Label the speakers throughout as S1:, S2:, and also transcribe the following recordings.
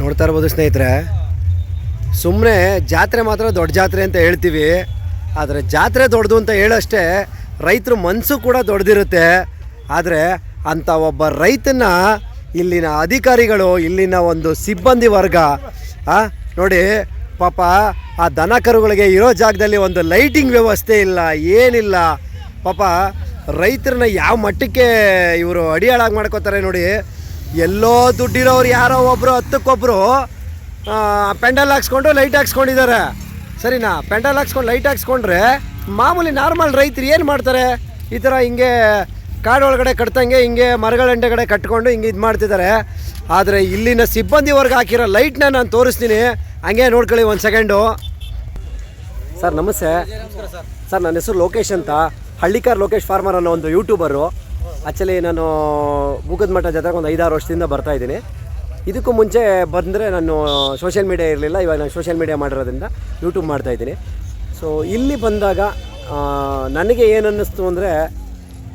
S1: ನೋಡ್ತಾ ಇರ್ಬೋದು ಸ್ನೇಹಿತರೆ. ಸುಮ್ಮನೆ ಜಾತ್ರೆ ಮಾತ್ರ ದೊಡ್ಡ ಜಾತ್ರೆ ಅಂತ ಹೇಳ್ತೀವಿ. ಆದರೆ ಜಾತ್ರೆ ದೊಡ್ಡದು ಅಂತ ಹೇಳೋಷ್ಟೇ ರೈತರ ಮನಸ್ಸು ಕೂಡ ದೊಡ್ಡದಿರುತ್ತೆ ಆದರೆ ಅಂಥ ಒಬ್ಬ ರೈತನ ಇಲ್ಲಿನ ಅಧಿಕಾರಿಗಳು, ಇಲ್ಲಿನ ಒಂದು ಸಿಬ್ಬಂದಿ ವರ್ಗ ನೋಡಿ ಪಾಪ ಆ ದನ ಕರುಗಳಿಗೆ ಇರೋ ಜಾಗದಲ್ಲಿ ಒಂದು ಲೈಟಿಂಗ್ ವ್ಯವಸ್ಥೆ ಇಲ್ಲ, ಏನಿಲ್ಲ. ಪಾಪ ರೈತರನ್ನ ಯಾವ ಮಟ್ಟಕ್ಕೆ ಇವರು ಅಡಿಯಾಳಾಗಿ ಮಾಡ್ಕೋತಾರೆ ನೋಡಿ. ಎಲ್ಲೋ ದುಡ್ಡಿರೋರು ಯಾರೋ ಒಬ್ಬರು ಹತ್ತಕ್ಕೊಬ್ಬರು ಪೆಂಡಲ್ ಹಾಕ್ಸ್ಕೊಂಡು ಲೈಟ್ ಹಾಕ್ಸ್ಕೊಂಡಿದ್ದಾರೆ. ಸರಿನಾ? ಪೆಂಡಲ್ ಹಾಕ್ಸ್ಕೊಂಡು ಲೈಟ್ ಹಾಕ್ಸ್ಕೊಂಡ್ರೆ ಮಾಮೂಲಿ ನಾರ್ಮಲ್ ರೈತರು ಏನು ಮಾಡ್ತಾರೆ? ಈ ಥರ ಹಿಂಗೆ ಕಾಡು ಒಳಗಡೆ ಕಟ್ತಂಗೆ ಹಿಂಗೆ ಮರಗಳ ಕಡೆ ಕಟ್ಕೊಂಡು ಹಿಂಗೆ ಇದು ಮಾಡ್ತಿದ್ದಾರೆ. ಆದರೆ ಇಲ್ಲಿನ ಸಿಬ್ಬಂದಿ ವರ್ಗ ಹಾಕಿರೋ ಲೈಟ್ನ ನಾನು ತೋರಿಸ್ತೀನಿ. ಹಂಗೆ ನೋಡ್ಕೊಳ್ಳಿ ಒಂದು ಸೆಕೆಂಡು. ಸರ್ ನಮಸ್ತೆ. ಸರ್. ನನ್ನ ಹೆಸರು ಲೋಕೇಶ್ ಅಂತ. ಹಳ್ಳಿಕಾರ್ ಲೋಕೇಶ್ ಫಾರ್ಮರ್ ಅನ್ನೋ ಒಂದು ಯೂಟ್ಯೂಬರು ಆ್ಯಕ್ಚುಲಿ ನಾನು ಮುಗದ ಮಠ ಜೊತೆಗೆ ಒಂದು ಐದಾರು ವರ್ಷದಿಂದ ಬರ್ತಾ ಇದ್ದೀನಿ. ಇದಕ್ಕೂ ಮುಂಚೆ ಬಂದರೆ ನಾನು ಸೋಷಿಯಲ್ ಮೀಡಿಯಾ ಇರಲಿಲ್ಲ ಇವಾಗ ನಾನು ಸೋಷಿಯಲ್ ಮೀಡಿಯಾ ಮಾಡಿರೋದ್ರಿಂದ ಯೂಟ್ಯೂಬ್ ಮಾಡ್ತಾ ಇದ್ದೀನಿ. ಸೊ ಇಲ್ಲಿ ಬಂದಾಗ ನನಗೆ ಏನು ಅನ್ನಿಸ್ತು ಅಂದರೆ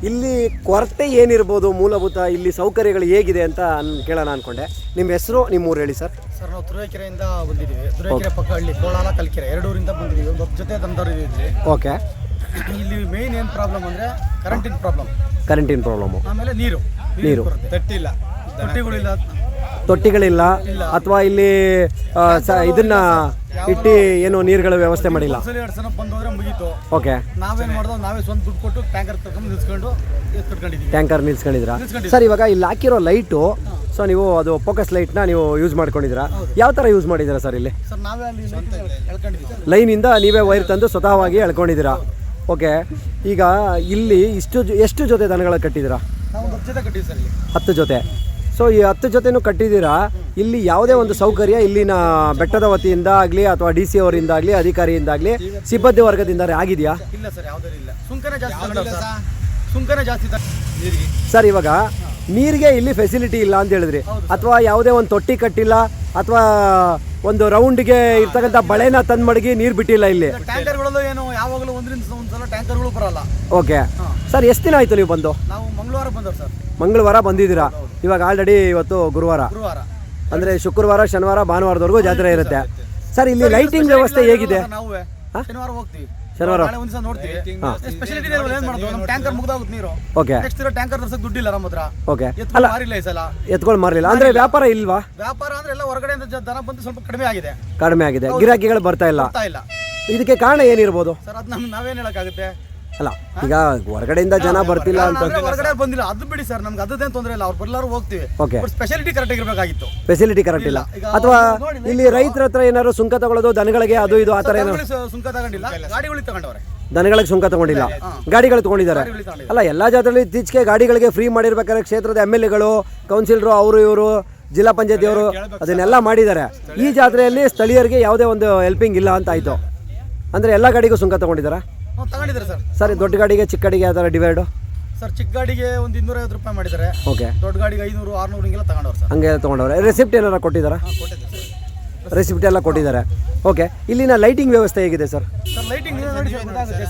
S1: ಇಲ್ಲಿ ಕೊರತೆ ಏನಿರ್ಬೋದು ಮೂಲಭೂತ ಇಲ್ಲಿ ಸೌಕರ್ಯಗಳು ಹೇಗಿದೆ ಅಂತ ಕೇಳೋಣ ಅಂದ್ಕೊಂಡೆ ನಿಮ್ಮ ಹೆಸರು ನಿಮ್ಮ ಊರು ಹೇಳಿ ಸರ್.
S2: ಸರ್ ನಾವು ತುರುವೇಕೆರೆಯಿಂದ ಬಂದಿದ್ದೀವಿ. ತುರುವೇಕೆರೆ ಪಕ್ಕ ಹಳ್ಳಿ ಕೋಲಾಲ ಕಲ್ಕೆರೆ. ಎರಡೂರಿಂದ ಬಂದಿದ್ದೀವಿ. ಒಂದು ಜೊತೆ ತಂದವರು ಇದ್ದೀವಿ
S1: ಓಕೆ
S2: ಇಲ್ಲಿ ಮೇನ್ ಏನು ಪ್ರಾಬ್ಲಮ್ ಅಂದರೆ ಕರೆಂಟಿನ ಪ್ರಾಬ್ಲಮ್
S1: ಕರೆಂಟಿನ ಪ್ರಾಬ್ಲಮ್ಮು
S2: ಆಮೇಲೆ ನೀರು.
S1: ನೀರು.
S2: ಕೊರತೆ.
S3: ತಟ್ಟಿಲ್ಲ.
S2: ತೊಟ್ಟಿಗಳಿಲ್ಲ.
S1: ತೊಟ್ಟಿಗಳಿಲ್ಲ. ಅಥವಾ ಇಲ್ಲಿ ಸ ಇದನ್ನ ಇಟ್ಟು ಏನು ನೀರುಗಳ ವ್ಯವಸ್ಥೆ ಮಾಡಿಲ್ಲ.
S2: ಎರಡು ಸಲ ಬಂದು ಹೋದ್ರೆ ಮುಗೀತು.
S1: ಓಕೆ
S2: ನಾವೇನು ಮಾಡ್ದೋ ನಾವೇ ಸ್ವಂತ ದುಡ್ಡು ಕೊಟ್ಟು ಟ್ಯಾಂಕರ್ ತಗೊಂಡು ನಿಲ್ಸ್ಕೊಂಡು ಕಟ್ಕೊಂಡಿದ್ದೀವಿ
S1: ಟ್ಯಾಂಕರ್ ನಿಲ್ಸ್ಕೊಂಡಿದ್ರಾ? ಸರ್ ಇವಾಗ ಇಲ್ಲಿ ಹಾಕಿರೋ ಲೈಟು ಸೊ ನೀವು ಅದು ಫೋಕಸ್ ಲೈಟ್ನ ನೀವು ಯೂಸ್ ಮಾಡ್ಕೊಂಡಿದ್ದೀರಾ ಯಾವ ಥರ ಯೂಸ್ ಮಾಡಿದ್ದೀರಾ ಸರ್ ಇಲ್ಲಿ? ಲೈನಿಂದ ನೀವೇ ವೈರ್ ತಂದು ಸ್ವತಃವಾಗಿ ಎಳ್ಕೊಂಡಿದ್ದೀರಾ? ಓಕೆ. ಈಗ ಇಲ್ಲಿ ಇಷ್ಟು ಎಷ್ಟು ಜೊತೆ ದನಗಳ ಕಟ್ಟಿದ್ದೀರಾ?
S2: ನಾವು ಒಂದು ಜೊತೆ ಕಟ್ಟಿದ್ದೀವಿ ಸರ್ ಇಲ್ಲಿ.
S1: ಹತ್ತು ಜೊತೆ. ಸೊ ಈ ಹತ್ತು ಜೊತೆನೂ ಕಟ್ಟಿದ್ದೀರಾ? ಇಲ್ಲಿ ಯಾವುದೇ ಒಂದು ಸೌಕರ್ಯ ಇಲ್ಲಿನ ಬೆಟ್ಟದ ವತಿಯಿಂದ ಆಗಲಿ ಅಥವಾ ಡಿ ಸಿ ಅವರಿಂದ ಆಗಲಿ ಅಧಿಕಾರಿಯಿಂದಾಗಲಿ ಸಿಬ್ಬಂದಿ ವರ್ಗದಿಂದ ಆಗಿದೆಯಾ?
S2: ಇಲ್ಲ ಸರ್ ಯಾವುದೂ ಇಲ್ಲ. ಸುಂಕನೇ ಜಾಸ್ತಿ ತಗೊಂಡವ್ರು ಸರ್. ಸುಂಕನೇ ಜಾಸ್ತಿ ತಗೊಂಡು
S3: ನೀರಿಗೆ.
S1: ಸರ್ ಇವಾಗ ನೀರಿಗೆ ಇಲ್ಲಿ ಫೆಸಿಲಿಟಿ ಇಲ್ಲ ಅಂತ ಹೇಳಿದ್ರಿ. ಅಥವಾ ಯಾವುದೇ ಒಂದು ತೊಟ್ಟಿ ಕಟ್ಟಿಲ್ಲ ಅಥವಾ ಒಂದು ರೌಂಡ್ಗೆ ಇರ್ತಕ್ಕಂಥ ಬಳೆನ ತಂದು ಮಡಗಿ ನೀರು ಬಿಟ್ಟಿಲ್ಲ ಇಲ್ಲಿ.
S2: ಟ್ಯಾಂಕರ್ಗಳಲ್ಲೂ ಏನು ಯಾವಾಗಲೂ ಒಂದರಿಂದ ಒಂದ್ಸಲ ಟ್ಯಾಂಕರ್ಗಳು ಬರಲ್ಲ.
S1: ಓಕೆ. ಸರ್ ಎಷ್ಟು ದಿನ ಆಯಿತು ನೀವು ಬಂದು?
S2: ನಾವು ಮಂಗಳವಾರ ಬಂದವ್ರು ಸರ್.
S1: ಮಂಗಳವಾರ ಬಂದಿದ್ದೀರಾ? ಇವಾಗ ಆಲ್ರೆಡಿ ಇವತ್ತು ಗುರುವಾರ.
S2: ಗುರುವಾರ.
S1: ಅಂದರೆ ಶುಕ್ರವಾರ ಶನಿವಾರ ಭಾನುವಾರದವರೆಗೂ ಜಾತ್ರೆ ಇರುತ್ತೆ. ಸರ್ ಇಲ್ಲಿ ಲೈಟಿಂಗ್ ವ್ಯವಸ್ಥೆ ಹೇಗಿದೆ?
S2: ನಾವು. ಶನಿವಾರ ಹೋಗ್ತೀವಿ.
S1: ಶನಿವಾರ.
S2: ನಾಳೆ ಒಂದ್ ದಿವಸ ನೋಡ್ತೀವಿ. ಸ್ಪೆಷಾಲಿಟಿ ಏನ್ ಮಾಡೋದು ನಮ್ಮ ಟ್ಯಾಂಕರ್ ಮುಗ್ದಾಗುತ್ತೆ ನೀರು.
S1: ಓಕೆ
S2: ನೆಕ್ಸ್ಟ್ ಇರೋ ಟ್ಯಾಂಕರ್ ತರ್ಸಕ್ ದುಡ್ಡಿಲ್ಲ ನಮ್ಮ ಹತ್ರ.
S1: ಓಕೆ
S2: ಎತ್ತು ಮಾರಿಲ್ಲ ಈ ಸಲ.
S1: ಎತ್ಕೊಂಡು ಮಾರಲಿಲ್ಲ ಅಂದ್ರೆ ವ್ಯಾಪಾರ ಇಲ್ವಾ?
S2: ವ್ಯಾಪಾರ ಅಂದ್ರೆ ಎಲ್ಲ ಹೊರಗಡೆಯಿಂದ ಜ- ದನ ಬಂದು ಸ್ವಲ್ಪ ಕಡಿಮೆ ಆಗಿದೆ.
S1: ಕಡಿಮೆ ಆಗಿದೆ. ಗಿರಾಕಿಗಳು ಬರ್ತಾ ಇಲ್ಲ.
S2: ಬರ್ತಾ ಇಲ್ಲ.
S1: ಇದಕ್ಕೆ ಕಾರಣ ಏನಿರ್ಬೋದು?
S2: ಸರ್ ಅದ್ ನಮ್ ನಾವೇನ್ ಹೇಳಕ್ಕಾಗುತ್ತೆ?
S1: ಅಲ್ಲ ಈಗ ಹೊರಗಡೆಯಿಂದ ಜನ ಬರ್ತಿಲ್ಲ ಅಂತ
S2: ಅಂದ್ರೆ ಹೊರಗಡೆ ಬಂದಿಲ್ಲ ಅದು ಬಿಡಿ ಸರ್ ನಮ್ಗೆ ಅದೇನು ತೊಂದರೆ ಇಲ್ಲ ಅವ್ರು ಬರ್ಲಾರು ಹೋಗ್ತೀವಿ.
S1: ಓಕೆ
S2: ಸ್ಪೆಷಾಲಿಟಿ ಕರೆಕ್ಟ್ ಆಗಿರ್ಬೇಕಾಗಿತ್ತು.
S1: ಫೆಸಿಲಿಟಿ ಕರೆಕ್ಟ್ ಇಲ್ಲ
S2: ಈಗ
S1: ಅಥವಾ
S2: ನೋಡಿ,
S1: ಇಲ್ಲಿ ರೈತರ ಹತ್ರ ಏನಾದ್ರು ಸುಂಕ ತಗೊಳ್ಳೋದು ದನಗಳಿಗೆ ಅದು ಇದು ಆ ಥರ ಏನೋ
S2: ಸು- ಸುಂಕ ತಗೊಂಡಿಲ್ಲ ಗಾಡಿಗಳಿಗೆ ತಗೊಂಡವ್ರೆ.
S1: ದನಗಳಿಗೆ ಸುಂಕ ತಗೊಂಡಿಲ್ಲ. ಗಾಡಿಗಳು ತಗೊಂಡಿದ್ದಾರೆ.
S2: ಗಾಡಿಗಳಿಗೆ ತಗೊಂಡಿಲ್ಲ.
S1: ಅಲ್ಲ ಎಲ್ಲ ಜಾತ್ರೆಯಲ್ಲಿ ಇತ್ತೀಚೆಗೆ ಗಾಡಿಗಳಿಗೆ ಫ್ರೀ ಮಾಡಿರ್ಬೇಕಾದ್ರೆ ಕ್ಷೇತ್ರದ ಎಂ ಎಲ್ ಎಗಳು ಕೌನ್ಸಿಲರು ಅವರು ಇವರು ಜಿಲ್ಲಾ ಪಂಚಾಯತಿಯವರು ಅದನ್ನೆಲ್ಲ ಮಾಡಿದ್ದಾರೆ. ಈ ಜಾತ್ರೆಯಲ್ಲಿ ಸ್ಥಳೀಯರಿಗೆ ಯಾವುದೇ ಒಂದು ಹೆಲ್ಪಿಂಗ್ ಇಲ್ಲ ಅಂತ ಆಯಿತು. ಅಂದರೆ ಎಲ್ಲ ಗಾಡಿಗೂ ಸುಂಕ ತಗೊಂಡಿದ್ದಾರಾ?
S2: ತಗೊಂಡಿದ್ದಾರೆ ಸರ್.
S1: ಸರಿ ದೊಡ್ಡ ಗಾಡಿಗೆ ಚಿಕ್ಕ ಗಾಡಿಗೆ ಯಾವ ಥರ ಡಿವೈಡು?
S2: ಸರ್ ಚಿಕ್ಕ ಗಾಡಿಗೆ ಒಂದು ಇನ್ನೂರೈವತ್ತು ರೂಪಾಯಿ ಮಾಡಿದ್ದಾರೆ.
S1: ಓಕೆ.
S2: ದೊಡ್ಡ ಗಾಡಿಗೆ ಐನೂರು ಆರ್ನೂರು ಹಿಂಗೆಲ್ಲ ತಗೊಂಡವ್ರು ಸರ್.
S1: ಹಂಗೆ ತಗೊಂಡವ್ರೆ. ರೆಸಿಪ್ಟ್ ಏನಾರ ಕೊಟ್ಟಿದ್ದಾರಾ?
S2: ಹಾಂ ಕೊಟ್ಟಿದ್ದೆ ಸರ್.
S1: ರೆಸಿಪ್ಟ್ ಎಲ್ಲ ಕೊಟ್ಟಿದ್ದಾರೆ. ಓಕೆ ಇಲ್ಲಿನ ಲೈಟಿಂಗ್ ವ್ಯವಸ್ಥೆ ಹೇಗಿದೆ ಸರ್?
S2: ಸರ್ ಲೈಟಿಂಗ್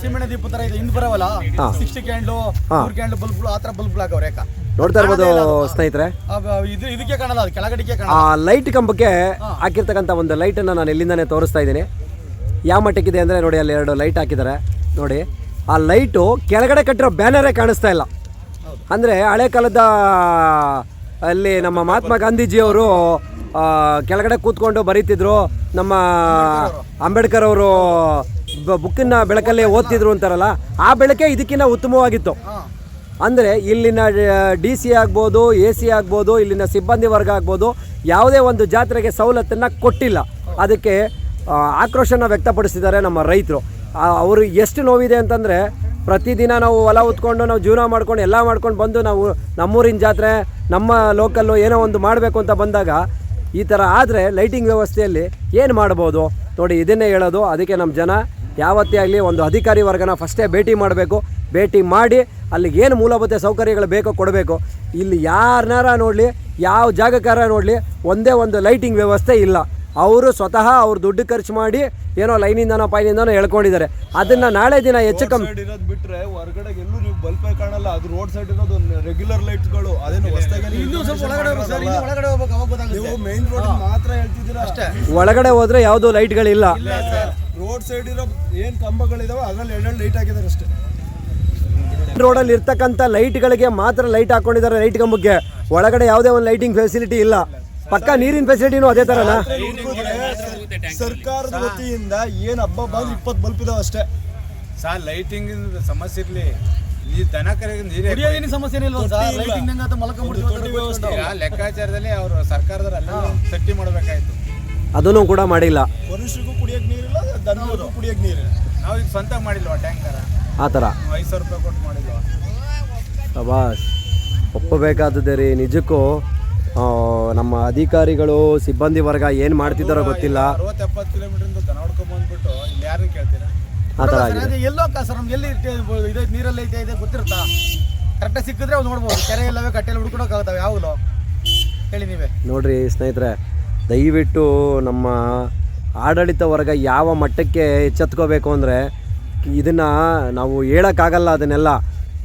S2: ಸೀಮೆಣ್ಣೆ ದೀಪ ತರ ಇದೆ ಹಿಂದೆ ಬರವಲ್ಲ. ಸಿಕ್ಸ್ಟಿ ಕ್ಯಾಂಡ್ಲು ಕ್ಯಾಂಡ್ಲು ಬಲ್ಬ್ಗಳು ಆ ಥರ ಬಲ್ಬ್ಗಳು ಹಾಕವ್ರೆ ಯಾಕ
S1: ನೋಡ್ತಾ ಇರ್ಬೋದು ಸ್ನೇಹಿತರೆ.
S2: ಇದು ಇದಕ್ಕೆ ಕಾಣಲ್ಲ ಅದು ಕೆಳಗಡೆಗೆ
S1: ಆ ಲೈಟ್ ಕಂಬಕ್ಕೆ ಹಾಕಿರ್ತಕ್ಕಂಥ ಒಂದು ಲೈಟನ್ನು ನಾನು ಎಲ್ಲಿಂದಾನೇ ತೋರಿಸ್ತಾ ಇದ್ದೀನಿ. ಯಾವ ಮಟ್ಟಕ್ಕಿದೆ ಅಂದರೆ ನೋಡಿ ಅಲ್ಲಿ ಎರಡು ಲೈಟ್ ಹಾಕಿದ್ದಾರೆ. ನೋಡಿ, ಆ ಲೈಟು ಕೆಳಗಡೆ ಕಟ್ಟಿರೋ ಬ್ಯಾನರೇ ಕಾಣಿಸ್ತಾ ಇಲ್ಲ. ಅಂದರೆ ಹಳೆ ಕಾಲದ ಅಲ್ಲಿ ನಮ್ಮ ಮಹಾತ್ಮ ಗಾಂಧೀಜಿಯವರು ಕೆಳಗಡೆ ಕೂತ್ಕೊಂಡು ಬರೀತಿದ್ರು, ನಮ್ಮ ಅಂಬೇಡ್ಕರ್ ಅವರು ಬುಕ್ಕಿನ ಬೆಳಕಲ್ಲಿ ಓದ್ತಿದ್ರು ಅಂತಾರಲ್ಲ, ಆ ಬೆಳಕೆ ಇದಕ್ಕಿಂತ ಉತ್ತಮವಾಗಿತ್ತು. ಅಂದರೆ ಇಲ್ಲಿನ ಡಿ ಸಿ ಆಗ್ಬೋದು, ಎ ಸಿ ಆಗ್ಬೋದು, ಇಲ್ಲಿನ ಸಿಬ್ಬಂದಿ ವರ್ಗ ಆಗ್ಬೋದು, ಯಾವುದೇ ಒಂದು ಜಾತ್ರೆಗೆ ಸವಲತ್ತನ್ನು ಕೊಟ್ಟಿಲ್ಲ. ಅದಕ್ಕೆ ಆಕ್ರೋಶನ ವ್ಯಕ್ತಪಡಿಸಿದ್ದಾರೆ ನಮ್ಮ ರೈತರು. ಅವರು ಎಷ್ಟು ನೋವಿದೆ ಅಂತಂದರೆ ಪ್ರತಿದಿನ ನಾವು ಹೊಲ ಉತ್ಕೊಂಡು ನಾವು ಜೀವನ ಮಾಡ್ಕೊಂಡು ಎಲ್ಲ ಮಾಡ್ಕೊಂಡು ಬಂದು ನಾವು ನಮ್ಮೂರಿನ ಜಾತ್ರೆ, ನಮ್ಮ ಲೋಕಲ್ಲು ಏನೋ ಒಂದು ಮಾಡಬೇಕು ಅಂತ ಬಂದಾಗ ಈ ಥರ ಆದರೆ ಲೈಟಿಂಗ್ ವ್ಯವಸ್ಥೆಯಲ್ಲಿ ಏನು ಮಾಡ್ಬೋದು? ನೋಡಿ, ಇದನ್ನೇ ಹೇಳೋದು. ಅದಕ್ಕೆ ನಮ್ಮ ಜನ ಯಾವತ್ತೇ ಆಗಲಿ ಒಂದು ಅಧಿಕಾರಿ ವರ್ಗನ ಫಸ್ಟೇ ಭೇಟಿ ಮಾಡಬೇಕು. ಭೇಟಿ ಮಾಡಿ ಅಲ್ಲಿಗೆ ಏನು ಮೂಲಭೂತ ಸೌಕರ್ಯಗಳು ಬೇಕೋ ಕೊಡಬೇಕು. ಇಲ್ಲಿ ಯಾರನ್ನಾರ ನೋಡಲಿ, ಯಾವ ಜಾಗಕ್ಕಾರ ನೋಡಲಿ, ಒಂದೇ ಒಂದು ಲೈಟಿಂಗ್ ವ್ಯವಸ್ಥೆ ಇಲ್ಲ. ಅವರು ಸ್ವತಃ ಅವ್ರು ದುಡ್ಡು ಖರ್ಚು ಮಾಡಿ ಏನೋ ಲೈನಿಂದನೋ ಪೈನಿಂದನೋ ಹೇಳ್ಕೊಂಡಿದ್ದಾರೆ. ಅದನ್ನ ನಾಳೆ ದಿನ ಹೆಚ್ಚು ಕಮ್ಮಿ
S3: ಸೈಡ್ ಇರೋದು ಬಿಟ್ರೆ ಹೊರಗಡೆ ಎಲ್ಲೂ ನೀವು ಬಲ್ಪೇ ಕಾಣಲ್ಲ. ಅದು ರೋಡ್ ಸೈಡ್ ಇರೋದು ರೆಗ್ಯುಲರ್ ಲೈಟ್ಗಳು ಅದೇನು ಹೊಸದಾಗಿ
S2: ಇನ್ನೂ ಸ್ವಲ್ಪ ಒಳಗಡೆ ಹೋಗ್ಬೇಕು ಸರ್ ಇನ್ನೂ ಒಳಗಡೆ ಹೋಗ್ಬೇಕು ಅವಾಗ ಗೊತ್ತಾಗುತ್ತೆ.
S3: ನೀವು ಮೇನ್ ರೋಡ್ ಮಾತ್ರ ಹೇಳ್ತಿದ್ದೀರಾ?
S2: ಅಷ್ಟೇ.
S1: ಒಳಗಡೆ ಹೋದರೆ ಯಾವುದೂ ಲೈಟ್ಗಳಿಲ್ಲ
S3: ರೋಡ್ ಸೈಡ್ ಇರೋ ಏನ್ ಕಂಬಗಳಿದಾವೆ ಅದ್ರಲ್ಲಿ ಎರಡೆರಡು ಲೈಟ್ ಹಾಕಿದ್ದಾರೆ ಅಷ್ಟೇ.
S1: ರೋಡಲ್ಲಿ ಇರ್ತಕ್ಕಂಥ ಲೈಟ್ಗಳಿಗೆ ಮಾತ್ರ ಲೈಟ್ ಹಾಕೊಂಡಿದ್ದಾರೆ ಲೈಟ್ ಕಂಬಕ್ಕೆ ಒಳಗಡೆ ಯಾವುದೇ ಒಂದು ಲೈಟಿಂಗ್ ಫೆಸಿಲಿಟಿ ಇಲ್ಲ. ಪಕ್ಕ ನೀರಿನ ಫೆಸಿಲಿಟಿನೂ ಅದೇ ಥರನಾ
S3: ಸರ್ಕಾರದ ವತಿಯಿಂದ ಏನ್ ಹಬ್ಬ ಬಂದ್ರೆ ಇಪ್ಪತ್ತು ಬಲ್ಪ್ ಇದಾವೆ ಅಷ್ಟೇ.
S4: ಸರ್ ಲೈಟಿಂಗ್ ಸಮಸ್ಯೆ ಇರ್ಲಿ. ಈ ದನ ಕರೆಗೆ ನೀರೇ
S2: ನೀರಿನ ಸಮಸ್ಯೆ
S4: ಲೆಕ್ಕಾಚಾರದಲ್ಲಿ ಅವರು ಸರ್ಕಾರದವರೆಲ್ಲ ಅಲ್ಲಿ ಸಟ್ಟಿ ಮಾಡಬೇಕಾಯ್ತು.
S1: ಅದನ್ನು ಕೂಡ ಮಾಡಿಲ್ಲ.
S3: ಮನುಷ್ಯರಿಗೂ ಕುಡಿಯಕ್ ನೀರಿಲ್ಲ ದನಗೂ ಕುಡಿಯಕ್ ನೀರಿಲ್ಲ
S4: ನಾವು ಈಗ ಸ್ವಂತ ಮಾಡಿಲ್ವಾ ಟ್ಯಾಂಕರ?
S1: ಆ ಥರ.
S4: ಐದು ಸಾವಿರ ರೂಪಾಯಿ ಕೊಟ್ಟು ಮಾಡಿಲ್ವಾ?
S1: ಶಬಾಷ್ ಒಪ್ಪಬೇಕಾದದ್ದೇ ರೀ ನಿಜಕ್ಕೂ ನಮ್ಮ ಅಧಿಕಾರಿಗಳು ಸಿಬ್ಬಂದಿ ವರ್ಗ ಏನು ಮಾಡ್ತಿದ್ದಾರೋ ಗೊತ್ತಿಲ್ಲ.
S4: ಅರವತ್ತು ಎಪ್ಪತ್ತು ಕಿಲೋಮೀಟರ್ ದನ ಬಂದ್ಬಿಟ್ಟು ಇಲ್ಲಿ ಯಾರನ್ನ ಕೇಳ್ತೀರಾ?
S1: ಆ ಥರ ಆಗಿದೆ.
S2: ಎಲ್ಲೋ ಕ- ಸರ್ ನಮ್ಗೆ ಎಲ್ಲಿ ಇದೈತೆ ನೀರಲ್ಲಿ ಐತೆ ಇದೆ ಗೊತ್ತಿರುತ್ತಾ? ಕರೆಕ್ಟಾಗಿ ಸಿಕ್ಕಿದ್ರೆ ಅವ್ರು ನೋಡ್ಬೋದು. ಕೆರೆ ಎಲ್ಲವೇ ಕಟ್ಟೆಲ್ಲ ಹುಡ್ಕೊಡೋಕ್ಕಾಗತ್ತವೆ ಯಾವಾಗಲೂ. ಹೇಳಿ ನೀವೇ.
S1: ನೋಡ್ರಿ ಸ್ನೇಹಿತರೆ ದಯವಿಟ್ಟು ನಮ್ಮ ಆಡಳಿತ ವರ್ಗ ಯಾವ ಮಟ್ಟಕ್ಕೆ ಎಚ್ಚೆತ್ಕೋಬೇಕು ಅಂದರೆ ಇದನ್ನು ನಾವು ಹೇಳೋಕ್ಕಾಗಲ್ಲ ಅದನ್ನೆಲ್ಲ.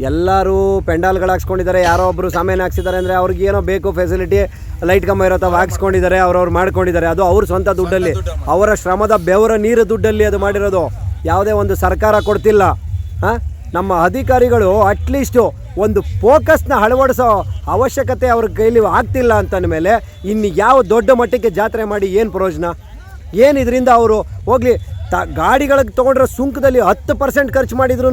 S1: ಎಲ್ಲರೂ ಪೆಂಡಾಲ್ಗಳು ಹಾಕ್ಸ್ಕೊಂಡಿದ್ದಾರೆ. ಯಾರೋ ಒಬ್ಬರು ಸಾಮಾನು ಹಾಕ್ಸಿದ್ದಾರೆ ಅಂದರೆ ಅವ್ರಿಗೆ ಏನೋ ಬೇಕು ಫೆಸಿಲಿಟಿ ಲೈಟ್ ಕಂಬ ಇರೋ ಹಾಕ್ಸ್ಕೊಂಡಿದ್ದಾರೆ ಅವ್ರವ್ರು ಮಾಡ್ಕೊಂಡಿದ್ದಾರೆ. ಅದು ಅವ್ರ ಸ್ವಂತ ದುಡ್ಡಲ್ಲಿ. ಅವರ ಶ್ರಮದ ಬೆವರ ನೀರು ದುಡ್ಡಲ್ಲಿ ಅದು ಮಾಡಿರೋದು. ಯಾವುದೇ ಒಂದು ಸರ್ಕಾರ ಕೊಡ್ತಿಲ್ಲ. ಹಾಂ? ನಮ್ಮ ಅಧಿಕಾರಿಗಳು ಅಟ್ಲೀಸ್ಟು ಒಂದು ಫೋಕಸ್ನ ಅಳವಡಿಸೋ ಅವಶ್ಯಕತೆ ಅವ್ರ ಕೈಲಿ ಆಗ್ತಿಲ್ಲ ಅಂತಂದ ಮೇಲೆ ಇನ್ನು ಯಾವ ದೊಡ್ಡ ಮಟ್ಟಕ್ಕೆ ಜಾತ್ರೆ ಮಾಡಿ ಏನು ಪ್ರಯೋಜನ? ಏನು ಇದರಿಂದ ಅವರು ಹೋಗಲಿ ತ ಗಾಡಿಗಳಿಗೆ ತೊಗೊಂಡ್ರೆ ಸುಂಕದಲ್ಲಿ ಹತ್ತು ಪರ್ಸೆಂಟ್ ಖರ್ಚು ಮಾಡಿದ್ರು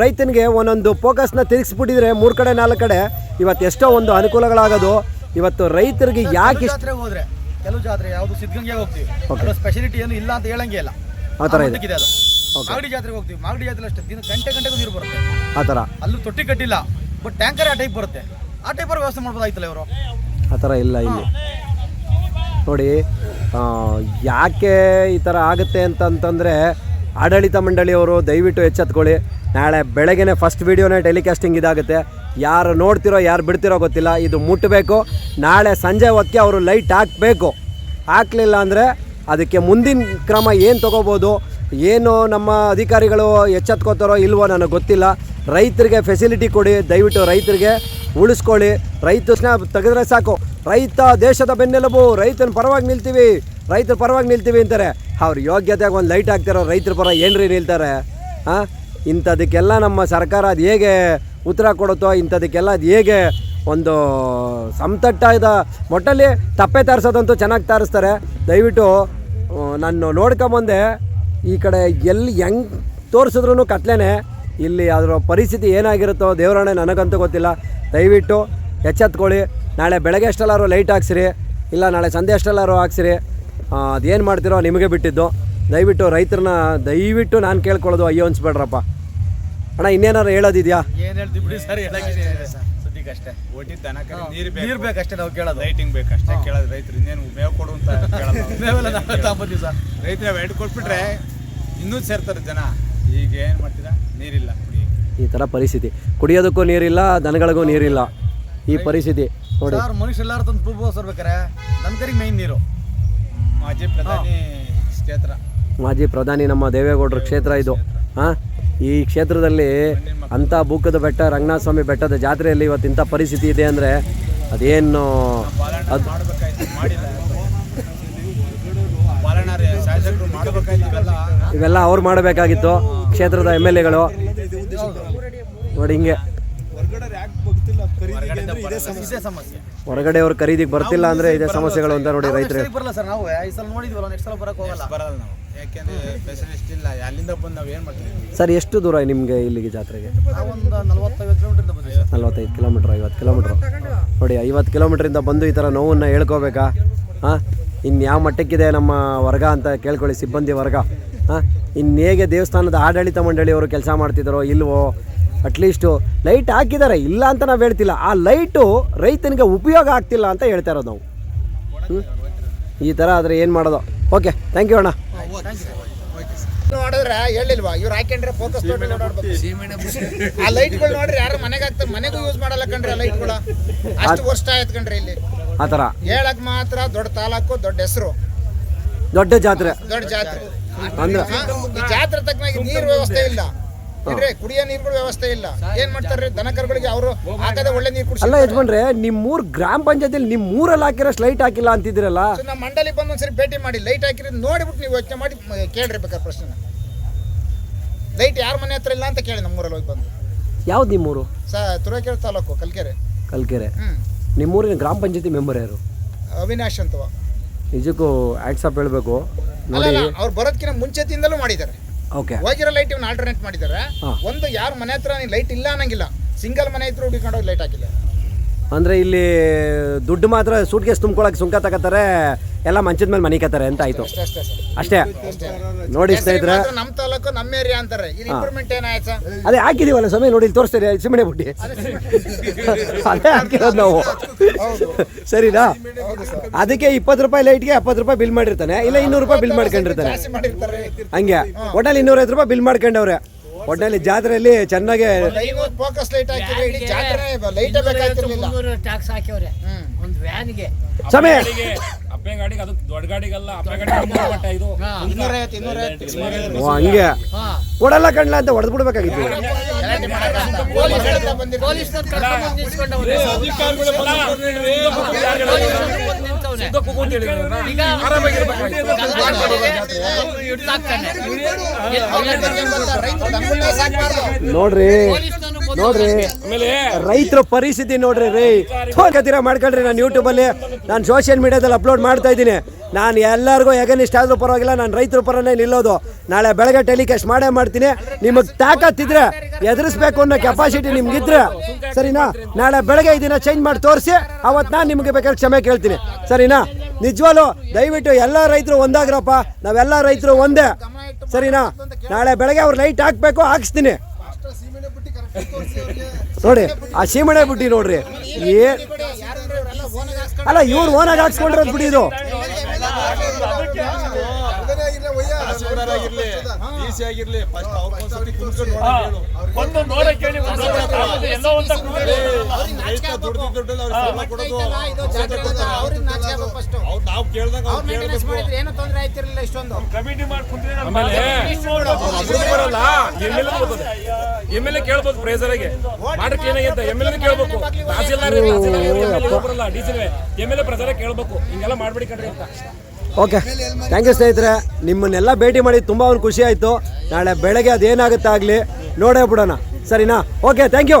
S1: ರೈತನಿಗೆ ಒಂದೊಂದು ಫೋಕಸ್ನ ತಿರುಗಿಸ್ಬಿಟ್ಟಿದ್ರೆ ಮೂರು ಕಡೆ ನಾಲ್ಕು ಕಡೆ. ಇವತ್ತು ಎಷ್ಟೋ ಒಂದು ಅನುಕೂಲಗಳಾಗೋದು. ಇವತ್ತು ರೈತರಿಗೆ ಯಾಕೆ
S2: ಹೋದ್ರೆ ಕೆಲವು ಜಾತ್ರೆ ಯಾವುದು ಸಿದ್ಧಗಂಗೆ ಹೋಗ್ತೀವಿ. ಸ್ಪೆಷಾಲಿಟಿ ಏನು ಇಲ್ಲ ಅಂತ ಹೇಳಂಗೆ ಇಲ್ಲ.
S1: ಆ ಥರ ಇದೆ.
S2: ಅದು. ಮಾಗಡಿ ಜಾತ್ರೆಗೆ ಹೋಗ್ತೀವಿ. ಮಾಗಡಿ ಜಾತ್ರೆ ಅಷ್ಟೇ ದಿನ ಗಂಟೆ ಗಂಟೆಗೂ ನೀರು ಬರುತ್ತೆ.
S1: ಆ ಥರ.
S2: ಅಲ್ಲೂ ತೊಟ್ಟಿ ಕಟ್ಟಿಲ್ಲ. ಬಟ್ ಟ್ಯಾಂಕರ್ ಆ ಟೈಪ್ ಬರುತ್ತೆ. ಆ ಟೈಪ್ ವ್ಯವಸ್ಥೆ ಮಾಡ್ಬೋದಾಯ್ತಲ್ಲ ಇವರು?
S1: ಆ ಥರ ಇಲ್ಲ ಇಲ್ಲಿ. ನೋಡಿ ಯಾಕೆ ಈ ಥರ ಆಗುತ್ತೆ ಅಂತಂತಂದರೆ ಆಡಳಿತ ಮಂಡಳಿಯವರು ದಯವಿಟ್ಟು ಎಚ್ಚೆತ್ಕೊಳ್ಳಿ. ನಾಳೆ ಬೆಳಗ್ಗೆನೆ ಫಸ್ಟ್ ವೀಡಿಯೋನೇ ಟೆಲಿಕಾಸ್ಟಿಂಗ್ ಇದಾಗುತ್ತೆ. ಯಾರು ನೋಡ್ತಿರೋ, ಯಾರು ಬಿಡ್ತಿರೋ ಗೊತ್ತಿಲ್ಲ. ಇದು ಮುಟ್ಟಬೇಕು ನಾಳೆ ಸಂಜೆ ಹೊತ್ತಿಗೆ ಅವರು ಲೈಟ್ ಹಾಕಬೇಕು. ಹಾಕಲಿಲ್ಲ ಅಂದರೆ ಅದಕ್ಕೆ ಮುಂದಿನ ಕ್ರಮ ಏನು ತೊಗೋಬೋದು? ಏನು ನಮ್ಮ ಅಧಿಕಾರಿಗಳು ಎಚ್ಚೆತ್ಕೋತಾರೋ ಇಲ್ವೋ ನನಗೆ ಗೊತ್ತಿಲ್ಲ. ರೈತರಿಗೆ ಫೆಸಿಲಿಟಿ ಕೊಡಿ. ದಯವಿಟ್ಟು ರೈತರಿಗೆ ಉಳಿಸ್ಕೊಳ್ಳಿ. ರೈತ ಸ್ನ್ಯಾಪ್ ತೆಗೆದ್ರೆ ಸಾಕು. ರೈತ ದೇಶದ ಬೆನ್ನೆಲುಬು, ರೈತನ ಪರವಾಗಿ ನಿಲ್ತೀವಿ, ರೈತರ ಪರವಾಗಿ ನಿಲ್ತೀವಿ ಅಂತಾರೆ. ಅವ್ರ ಯೋಗ್ಯತೆಗೆ ಒಂದು ಲೈಟ್ ಹಾಕ್ತಿರೋ ರೈತರ ಪರ ಏನ್ರಿ ನಿಲ್ತಾರೆ? ಹಾಂ ಇಂಥದಕ್ಕೆಲ್ಲ ನಮ್ಮ ಸರ್ಕಾರ ಅದು ಹೇಗೆ ಉತ್ತರ ಕೊಡುತ್ತೋ, ಇಂಥದಕ್ಕೆಲ್ಲ ಅದು ಹೇಗೆ ಒಂದು ಸಮತಟ್ಟಾದ ಮೊಟ್ಟಲ್ಲಿ ತಪ್ಪೆ ತರಿಸೋದಂತೂ ಚೆನ್ನಾಗಿ ತಾರಿಸ್ತಾರೆ. ದಯವಿಟ್ಟು ನಾನು ನೋಡ್ಕೊಂಬಂದೆ, ಈ ಕಡೆ ಎಲ್ಲಿ ಹೆಂಗೆ ತೋರಿಸಿದ್ರೂ ಕತ್ಲೇನೆ. ಇಲ್ಲಿ ಅದರ ಪರಿಸ್ಥಿತಿ ಏನಾಗಿರುತ್ತೋ ದೇವರಾಣೆ ನನಗಂತೂ ಗೊತ್ತಿಲ್ಲ. ದಯವಿಟ್ಟು ಎಚ್ಚೆತ್ಕೊಳ್ಳಿ. ನಾಳೆ ಬೆಳಗ್ಗೆ ಅಷ್ಟೆಲ್ಲಾರು ಲೈಟ್ ಹಾಕ್ಸಿರಿ ಇಲ್ಲ ನಾಳೆ ಸಂಜೆ ಅಷ್ಟೆಲ್ಲಾರು ಹಾಕ್ಸಿರಿ. ಅದೇನು ಮಾಡ್ತಿರೋ ನಿಮಗೆ ಬಿಟ್ಟಿದ್ದು. ದಯವಿಟ್ಟು ರೈತರನ್ನ ದಯವಿಟ್ಟು ನಾನು ಕೇಳ್ಕೊಳ್ಳೋದು ಅಯ್ಯೋ ಅನ್ಸ್ಬೇಡ್ರಪ್ಪ. ಅಣ್ಣ ಇನ್ನೇನಾದ್ರು ಹೇಳೋದಿದೆಯಾ?
S2: ಏನು ಹೇಳ್ತೀವಿ ಬಿಡಿ ಸರ್ ಅಷ್ಟೇ
S4: ಒಟ್ಟಿ ದನ ನೀರು ಬೇಕು.
S2: ನೀರ್ ಬೇಕಷ್ಟೇ ನಾವು ಕೇಳೋದು.
S4: ಲೈಟಿಂಗ್ ಬೇಕು ಅಷ್ಟೇ ಕೇಳೋದು. ರೈತರು ಇನ್ನೇನು ಮೇವು ಕೊಡು ಅಂತ ಕೇಳಲ್ಲ
S2: ಮೇವೆಲ್ಲ ನಾವೇ ತಗೊಂಬಂದಿವಿ ಸರ್.
S4: ರೈತರ ವೆಡ್ ಕೊಟ್ಬಿಟ್ರೆ ಇನ್ನೂ ಸೇರ್ತಾರೆ ಜನ. ಈಗ ಏನು ಮಾಡ್ತೀರಾ? ನೀರಿಲ್ಲ
S1: ಈ ಥರ ಪರಿಸ್ಥಿತಿ. ಕುಡಿಯೋದಕ್ಕೂ ನೀರಿಲ್ಲ ದನಗಳಿಗೂ ನೀರಿಲ್ಲ. ಈ ಪರಿಸ್ಥಿತಿ. ನೋಡಿ.
S2: ಸರ್ ಮನುಷ್ಯರೆಲ್ಲಾರು ತಂದು ಪ್ರೂಫ್ ಸರ್ಬೇಕಾರೆ? ನಮ್ಮ ಕರಿಗೆ ಮೈನ್ ನೀರು.
S4: ಮಾಜಿ ಪ್ರಧಾನಿ ಕ್ಷೇತ್ರ.
S1: ಮಾಜಿ ಪ್ರಧಾನಿ ನಮ್ಮ ದೇವೇಗೌಡರ ಕ್ಷೇತ್ರ ಇದು. ಹಾಂ? ಈ ಕ್ಷೇತ್ರದಲ್ಲಿ ಅಂಥ ಬೂಕದ ಬೆಟ್ಟ ರಂಗನಾಥ ಸ್ವಾಮಿ ಬೆಟ್ಟದ ಜಾತ್ರೆಯಲ್ಲಿ ಇವತ್ತು ಇಂಥ ಪರಿಸ್ಥಿತಿ ಇದೆ ಅಂದರೆ ಅದೇನು ಅದು
S4: ಇವೆಲ್ಲ
S1: ಅವ್ರು ಮಾಡಬೇಕಾಗಿತ್ತು ಕ್ಷೇತ್ರದ ಎಂ ಎಲ್ ಎಗಳು. ನೋಡಿ ಹಿಂಗೆ
S3: ಹೊರಗಡೆ ಯಾಕೆ ಬಗ್ತಿಲ್ಲ ಖರೀದಿಗೆ ಅಂದ್ರೆ ಇದೇ ಸಮಸ್ಯೆ.
S2: ಹೊರಗಡೆ
S1: ಹೊರಗಡೆಯವ್ರು ಖರೀದಿಗೆ ಬರ್ತಿಲ್ಲ ಅಂದ್ರೆ ಇದೇ ಸಮಸ್ಯೆಗಳು ಅಂತ ನೋಡಿ ರೈತರು.
S2: ಬರಲ್ಲ ಸರ್ ನಾವು. ಈ ಸಲ ನೋಡಿದ್ವಲ್ಲ ನೆಕ್ಸ್ಟ್ ಸಲ ಬರಕ್ ಹೋಗಲ್ಲ.
S4: ಬರಲ್ಲ ನಾವು. ಯಾಕೆಂದ್ರೆ ಸ್ಪೆಷಲಿಸ್ಟ್ ಇಲ್ಲ. ಅಲ್ಲಿಂದ ಬಂದು ನಾವು ಏನು ಮಾಡ್ತೀವಿ?
S1: ಸರ್ ಎಷ್ಟು ದೂರ ನಿಮಗೆ ಇಲ್ಲಿಗೆ ಜಾತ್ರೆಗೆ?
S2: ಒಂದು ನಲವತ್ತೈದು ಕಿಲೋಮೀಟರ್
S1: ನಲ್ವತ್ತೈದು ಕಿಲೋಮೀಟ್ರ್ ಐವತ್ತು ಕಿಲೋಮೀಟ್ರ್ ನೋಡಿ ಐವತ್ತು ಕಿಲೋಮೀಟ್ರಿಂದ ಬಂದು ಈ ಥರ ನೋವನ್ನು ಹೇಳ್ಕೋಬೇಕಾ? ಹಾಂ? ಇನ್ನು ಯಾವ ಮಟ್ಟಕ್ಕಿದೆ ನಮ್ಮ ವರ್ಗ ಅಂತ ಕೇಳ್ಕೊಳ್ಳಿ ಸಿಬ್ಬಂದಿ ವರ್ಗ. ಹಾಂ? ಇನ್ನು ಹೇಗೆ ದೇವಸ್ಥಾನದ ಆಡಳಿತ ಮಂಡಳಿಯವರು ಕೆಲಸ ಮಾಡ್ತಿದ್ದಾರೋ ಇಲ್ವೋ? ಅಟ್ಲೀಸ್ಟು ಲೈಟ್ ಹಾಕಿದ್ದಾರೆ ಇಲ್ಲ ಅಂತ ನಾವು ಹೇಳ್ತಿಲ್ಲ. ಆ ಲೈಟು ರೈತನಿಗೆ ಉಪಯೋಗ ಆಗ್ತಿಲ್ಲ ಅಂತ ಹೇಳ್ತಾ ಇರೋದು ನಾವು. ಹ್ಮ್? ಈ ಥರ ಆದರೆ ಏನು ಮಾಡೋದು? ಓಕೆ ಥ್ಯಾಂಕ್ ಯು ಅಣ್ಣ.
S5: ನೋಡಿದ್ರೆ ಹೇಳಿಲ್ವಾ? ಇವ್ರು ಹಾಕೊಂಡ್ರೆ ಫೋಕಸ್ ಆ ಲೈಟ್ಗಳು ನೋಡ್ರಿ ಯಾರು ಮನೆಗೆ ಹಾಕ್ತಾರೆ ಮನೆಗೂ ಯೂಸ್ ಮಾಡಲ್ಲ ಕಣ್ರಿ ಆ ಲೈಟ್ಗಳ ಅಷ್ಟು ವರ್ಷ ಆಯ್ತು ಕಣ್ರಿ ಇಲ್ಲಿ.
S1: ಆ ಥರ
S5: ಹೇಳಕ್ ಮಾತ್ರ ದೊಡ್ಡ ತಾಲೂಕು ದೊಡ್ಡ ಹೆಸರು.
S1: ದೊಡ್ಡ ಜಾತ್ರೆ.
S5: ದೊಡ್ಡ ಜಾತ್ರೆ.
S1: ಅಂದ್ರೆ
S5: ಈ ಜಾತ್ರೆ ತಕ್ಕನಾಗಿ ನೀರು ವ್ಯವಸ್ಥೆ ಇಲ್ಲ. ಏನ್ರಿ ಕುಡಿಯೋ ನೀರ್ಗಳ ವ್ಯವಸ್ಥೆ ಇಲ್ಲ. ಏನ್ ಮಾಡ್ತಾರೆ? ದನಕರುಗಳಿಗೆ ಅವರು ಹಾಕದೆ ಒಳ್ಳೆ ನೀರ್
S1: ಅಲ್ಲ
S5: ಕುಡಿಸಿ
S1: ಯಜಮಾನ್ರೆ ನಿಮ್ಮೂರ್ ಗ್ರಾಮ ಪಂಚಾಯತಿಲಿ ನಿಮ್ಮ ಊರಲ್ಲಿ ಹಾಕಿರೋ ಲೈಟ್ ಹಾಕಿಲ್ಲ ಅಂತಿದ್ದೀರಲ್ಲ?
S5: ನಮ್ಮ ಮಂಡಳಿ ಬಂದು ಒಂದ್ಸರಿ ಭೇಟಿ ಮಾಡಿ ಲೈಟ್ ಹಾಕಿರೋದು ನೋಡಿಬಿಟ್ಟು ನೀವು ಯೋಚನೆ ಮಾಡಿ ಮ- ಕೇಳ್ರಿ ಬೇಕಾದ್ರೆ ಪ್ರಶ್ನೆ ಲೈಟ್ ಯಾರ ಮನೆ ಹತ್ರ ಇಲ್ಲ ಅಂತ ಕೇಳಿ ನಮ್ಮೂರಲ್ಲಿ ಹೋಗಿ ಬಂದು.
S1: ಯಾವ್ದು ನಿಮ್ಮೂರು
S5: ಸ ತುರಕೆರೆ ತಾಲೂಕು ಕಲ್ಕೆರೆ.
S1: ಕಲ್ಕೆರೆ.
S5: ಹ್ಮ್.
S1: ನಿಮ್ಮೂರಿನ ಗ್ರಾಮ ಪಂಚಾಯತಿ ಮೆಂಬರ್ ಯಾರು?
S5: ಅವಿನಾಶ್ ಅಂತವ
S1: ನಿಜಕ್ಕೂ ಆಕ್ಸಪ್ ಹೇಳಬೇಕು.
S5: ಅಲ್ಲ
S1: ನೋಡಿ.
S5: ಅಲ್ಲ ಅವ್ರು ಬರೋದಕ್ಕಿಂತ ಮುಂಚೆತಿಂದಲೂ ಮಾಡಿದ್ದಾರೆ.
S1: ಓಕೆ
S5: ಹೋಗಿರೋ ಲೈಟ್ ಇವನ್ನ ಆಲ್ಟರ್ನೇಟ್ ಮಾಡಿದ್ದಾರೆ. ಒಂದು ಯಾರ ಮನೆ ಹತ್ರ ಲೈಟ್ ಇಲ್ಲ ಅನ್ನಂಗಿಲ್ಲ. ಸಿಂಗಲ್ ಮನೆ ಹತ್ರ ಹುಡುಕೊಂಡು ಲೈಟ್ ಹಾಕಿಲ್ಲ.
S1: ಅಂದರೆ ಇಲ್ಲಿ ದುಡ್ಡು ಮಾತ್ರ ಸೂಟ್ ಕೇಸ್ ತುಂಬ್ಕೊಳಕ್ಕೆ ಸುಂಕ ತಗೋತಾರೆ ಎಲ್ಲ ಮಂಚದ ಮೇಲೆ ಮನೆ ಕತ್ತಾರೆ ಅಂತ ಆಯಿತು.
S5: ಅಷ್ಟೇ
S1: ನೋಡಿ ಸ್ನೇಹಿತರೆ.
S5: ನಮ್ಮ ತಾಲೂಕು ನಮ್ಮ ಏರಿಯಾ ಅಂತಾರೆ. ಇಂಪ್ರೂವ್ಮೆಂಟ್ ಏನಾಯ್ತು
S1: ಅದೇ ಹಾಕಿದೀವಲ್ಲ ಸಮಯ ನೋಡಿ ಇಲ್ಲಿ ತೋರಿಸ್ತೀರಿ ಸಿಮಣೆ ಬುಟ್ಟಿ. ಅದೇ ಹಾಕಿರೋದು ನಾವು. ಸರಿನಾ? ಅದಕ್ಕೆ ಇಪ್ಪತ್ತು ರೂಪಾಯಿ ಲೈಟ್ಗೆ ಎಪ್ಪತ್ತು ರೂಪಾಯಿ ಬಿಲ್ ಮಾಡಿರ್ತಾನೆ. ಇಲ್ಲ ಇನ್ನೂರು ರೂಪಾಯಿ ಬಿಲ್ ಮಾಡ್ಕೊಂಡಿರ್ತಾನೆ. ಹಂಗೆ. ಒಟ್ಟಲ್ಲಿ ಇನ್ನೂರೈದು ರೂಪಾಯಿ ಬಿಲ್ ಮಾಡ್ಕೊಂಡವ್ರೆ. ಒಟ್ಟಲ್ಲಿ ಜಾತ್ರೆಯಲ್ಲಿ ಚೆನ್ನಾಗೆ
S5: ಫೋಕಸ್ ಲೈಟ್ ಹಾಕಿದ್ರೆ ಇಡೀ ಜಾತ್ರೆ ಲೈಟ್ ಬೇಕಾಗ್ತಿರ್ಲಿಲ್ಲ.
S6: ಟ್ಯಾಕ್ಸ್ ಹಾಕ್ಯವ್ರೆ. ಒಂದು ವ್ಯಾನ್ಗೆ
S1: ಸಮಯ.
S7: ಅಪ್ಪೆ ಗಾಡಿಗೆ ಅದು ದೊಡ್ಡ ಗಾಡಿಗಲ್ಲ ಅಪ್ಪೆ ಗಾಡಿ. ಇದು
S5: ಇನ್ನೂರೈವತ್ತು. ಇನ್ನೂರೈವತ್ತು
S1: ಓ ಹಂಗೆ. ಕೊಡಲ್ಲ ಕಣ್ಲ ಅಂತ ಹೊಡೆದು ಬಿಡ್ಬೇಕಾಗಿತ್ತು.
S5: ಗಲಾಟೆ
S6: ಈಗ
S5: ರೈತರು ದನಗಳನ್ನ ಸಾಕ್ಬಾರ್ದು.
S1: ನೋಡ್ರಿ ನೋಡ್ರಿ ರೈತರ ಪರಿಸ್ಥಿತಿ ನೋಡ್ರಿ ರೀ ಕತೀರ ಮಾಡ್ಕೊಳ್ರಿ ನಾನು ಯೂಟ್ಯೂಬಲ್ಲಿ ನಾನು ಸೋಷಿಯಲ್ ಮೀಡಿಯಾದಲ್ಲಿ ಅಪ್ಲೋಡ್ ಮಾಡ್ತಾ ಇದ್ದೀನಿ. ನಾನು ಎಲ್ಲರಿಗೂ ಎಗನಿಸ್ಟ್ ಆದರೂ ಪರವಾಗಿಲ್ಲ ನಾನು ರೈತರ ಪರನೇ ನಿಲ್ಲೋದು. ನಾಳೆ ಬೆಳಗ್ಗೆ ಟೆಲಿಕಾಸ್ಟ್ ಮಾಡೇ ಮಾಡ್ತೀನಿ. ನಿಮಗೆ ತಾಕತ್ತಿದ್ರೆ ಎದುರಿಸ್ಬೇಕು ಅನ್ನೋ ಕೆಪಾಸಿಟಿ ನಿಮ್ಗಿದ್ರೆ ಸರಿನಾ? ನಾಳೆ ಬೆಳಗ್ಗೆ ಇದನ್ನ ಚೇಂಜ್ ಮಾಡಿ ತೋರಿಸಿ ಅವತ್ತು ನಾನು ನಿಮಗೆ ಬೇಕಾದ್ರೆ ಕ್ಷಮೆ ಕೇಳ್ತೀನಿ. ಸರಿನಾ? ನಿಜವಾಲು ದಯವಿಟ್ಟು ಎಲ್ಲ ರೈತರು ಒಂದಾಗ್ರಪ್ಪ. ನಾವೆಲ್ಲ ರೈತರು ಒಂದೇ. ಸರಿನಾ? ನಾಳೆ ಬೆಳಗ್ಗೆ ಅವ್ರು ಲೈಟ್ ಹಾಕ್ಬೇಕು ಹಾಕ್ಸ್ತೀನಿ. ನೋಡಿ ಆ ಸೀಮಣೆ ಬಿಟ್ಟಿ ನೋಡ್ರಿ. ಏ ಅಲ್ಲ ಇವ್ರು ಓನಾಗಿ ಹಾಕ್ಸ್ಕೊಂಡ್ರೆ ಬಿಡಿ ಇದು.
S3: ಆಗಿರ್ಲಿ ಡಿಸಿ ಆಗಿರ್ಲಿ ಫಸ್ಟ್ ಅವ್ರ ಒಂದ್ಸತಿ ಕುಂತ್ಕೊಂಡು ನೋಡೋಣ ಹೇಳು.
S7: ಒಂದು ನೋಡಕ್ಕೆ ಹೇಳಿ. ಒಂದು ಎಲ್ಲ ಒಂದ
S3: ರೈತ ದುಡ್ದು ದುಡ್ಡಲ್ಲಿ ಅವ್ರಿಗೆ ಶ್ರಮ ಕೊಡೋದು
S5: ರೈತಲ್ಲ, ಇದು ಜಾತ್ರೆ ಗೊತ್ತಾ? ಅವ್ರಿಗೆ ನಾಚಿಕೆ ಆಗ್ಬೇಕು first.
S3: ಅವ್ರು ನಾವು ಕೇಳ್ದಂಗ
S5: ಅವ್ರು
S3: ಅವ್ರು
S5: ಮೇಂಟೆನೆನ್ಸ್
S3: ಕೇಳ್ಬೇಕು.
S5: ಮಾಡಿದ್ರೆ ಏನು ತೊಂದರೆ ಆಯ್ತಿರ್ಲಿಲ್ಲ ಇಷ್ಟೊಂದು.
S7: ಕಮಿಟಿ ಮಾಡ್ಕೊಂಡ್ರೆ ಆಮೇಲೆ ಒಬ್ರು ಬರಲ್ಲ ಎಂ ಎಲ್ ಬರ್ತದೆ ಎಂ ಎಲ್ ಎ ಕೇಳ್ಬೋದು ಪ್ರೇಸರಿಗೆ ಮಾಡಕ್ಕೆ ಏನಾಗೈತೆ ಎಂ ಎಲ್ ಎ ಕೇಳ್ಬೇಕು. ತಹಸೀಲ್ದಾರ್ ಬರಲ್ಲ D C M L A ಪ್ರಚಾರ ಕೇಳ್ಬೇಕು. ಹಿಂಗೆಲ್ಲ ಮಾಡ್ಬೇಡಿ ಕಣ್ರಿ ಅಂತ.
S1: ಓಕೆ. ಥ್ಯಾಂಕ್ ಯು ಸ್ನೇಹಿತರೆ. ನಿಮ್ಮನ್ನೆಲ್ಲ ಭೇಟಿ ಮಾಡಿ ತುಂಬ ಒಂದು ಖುಷಿ ಆಯಿತು. ನಾಳೆ ಬೆಳಗ್ಗೆ ಅದೇನಾಗುತ್ತೆ ಆಗಲಿ, ನೋಡೇ ಬಿಡೋಣ. ಸರಿನಾ? ಓಕೆ ಥ್ಯಾಂಕ್ ಯು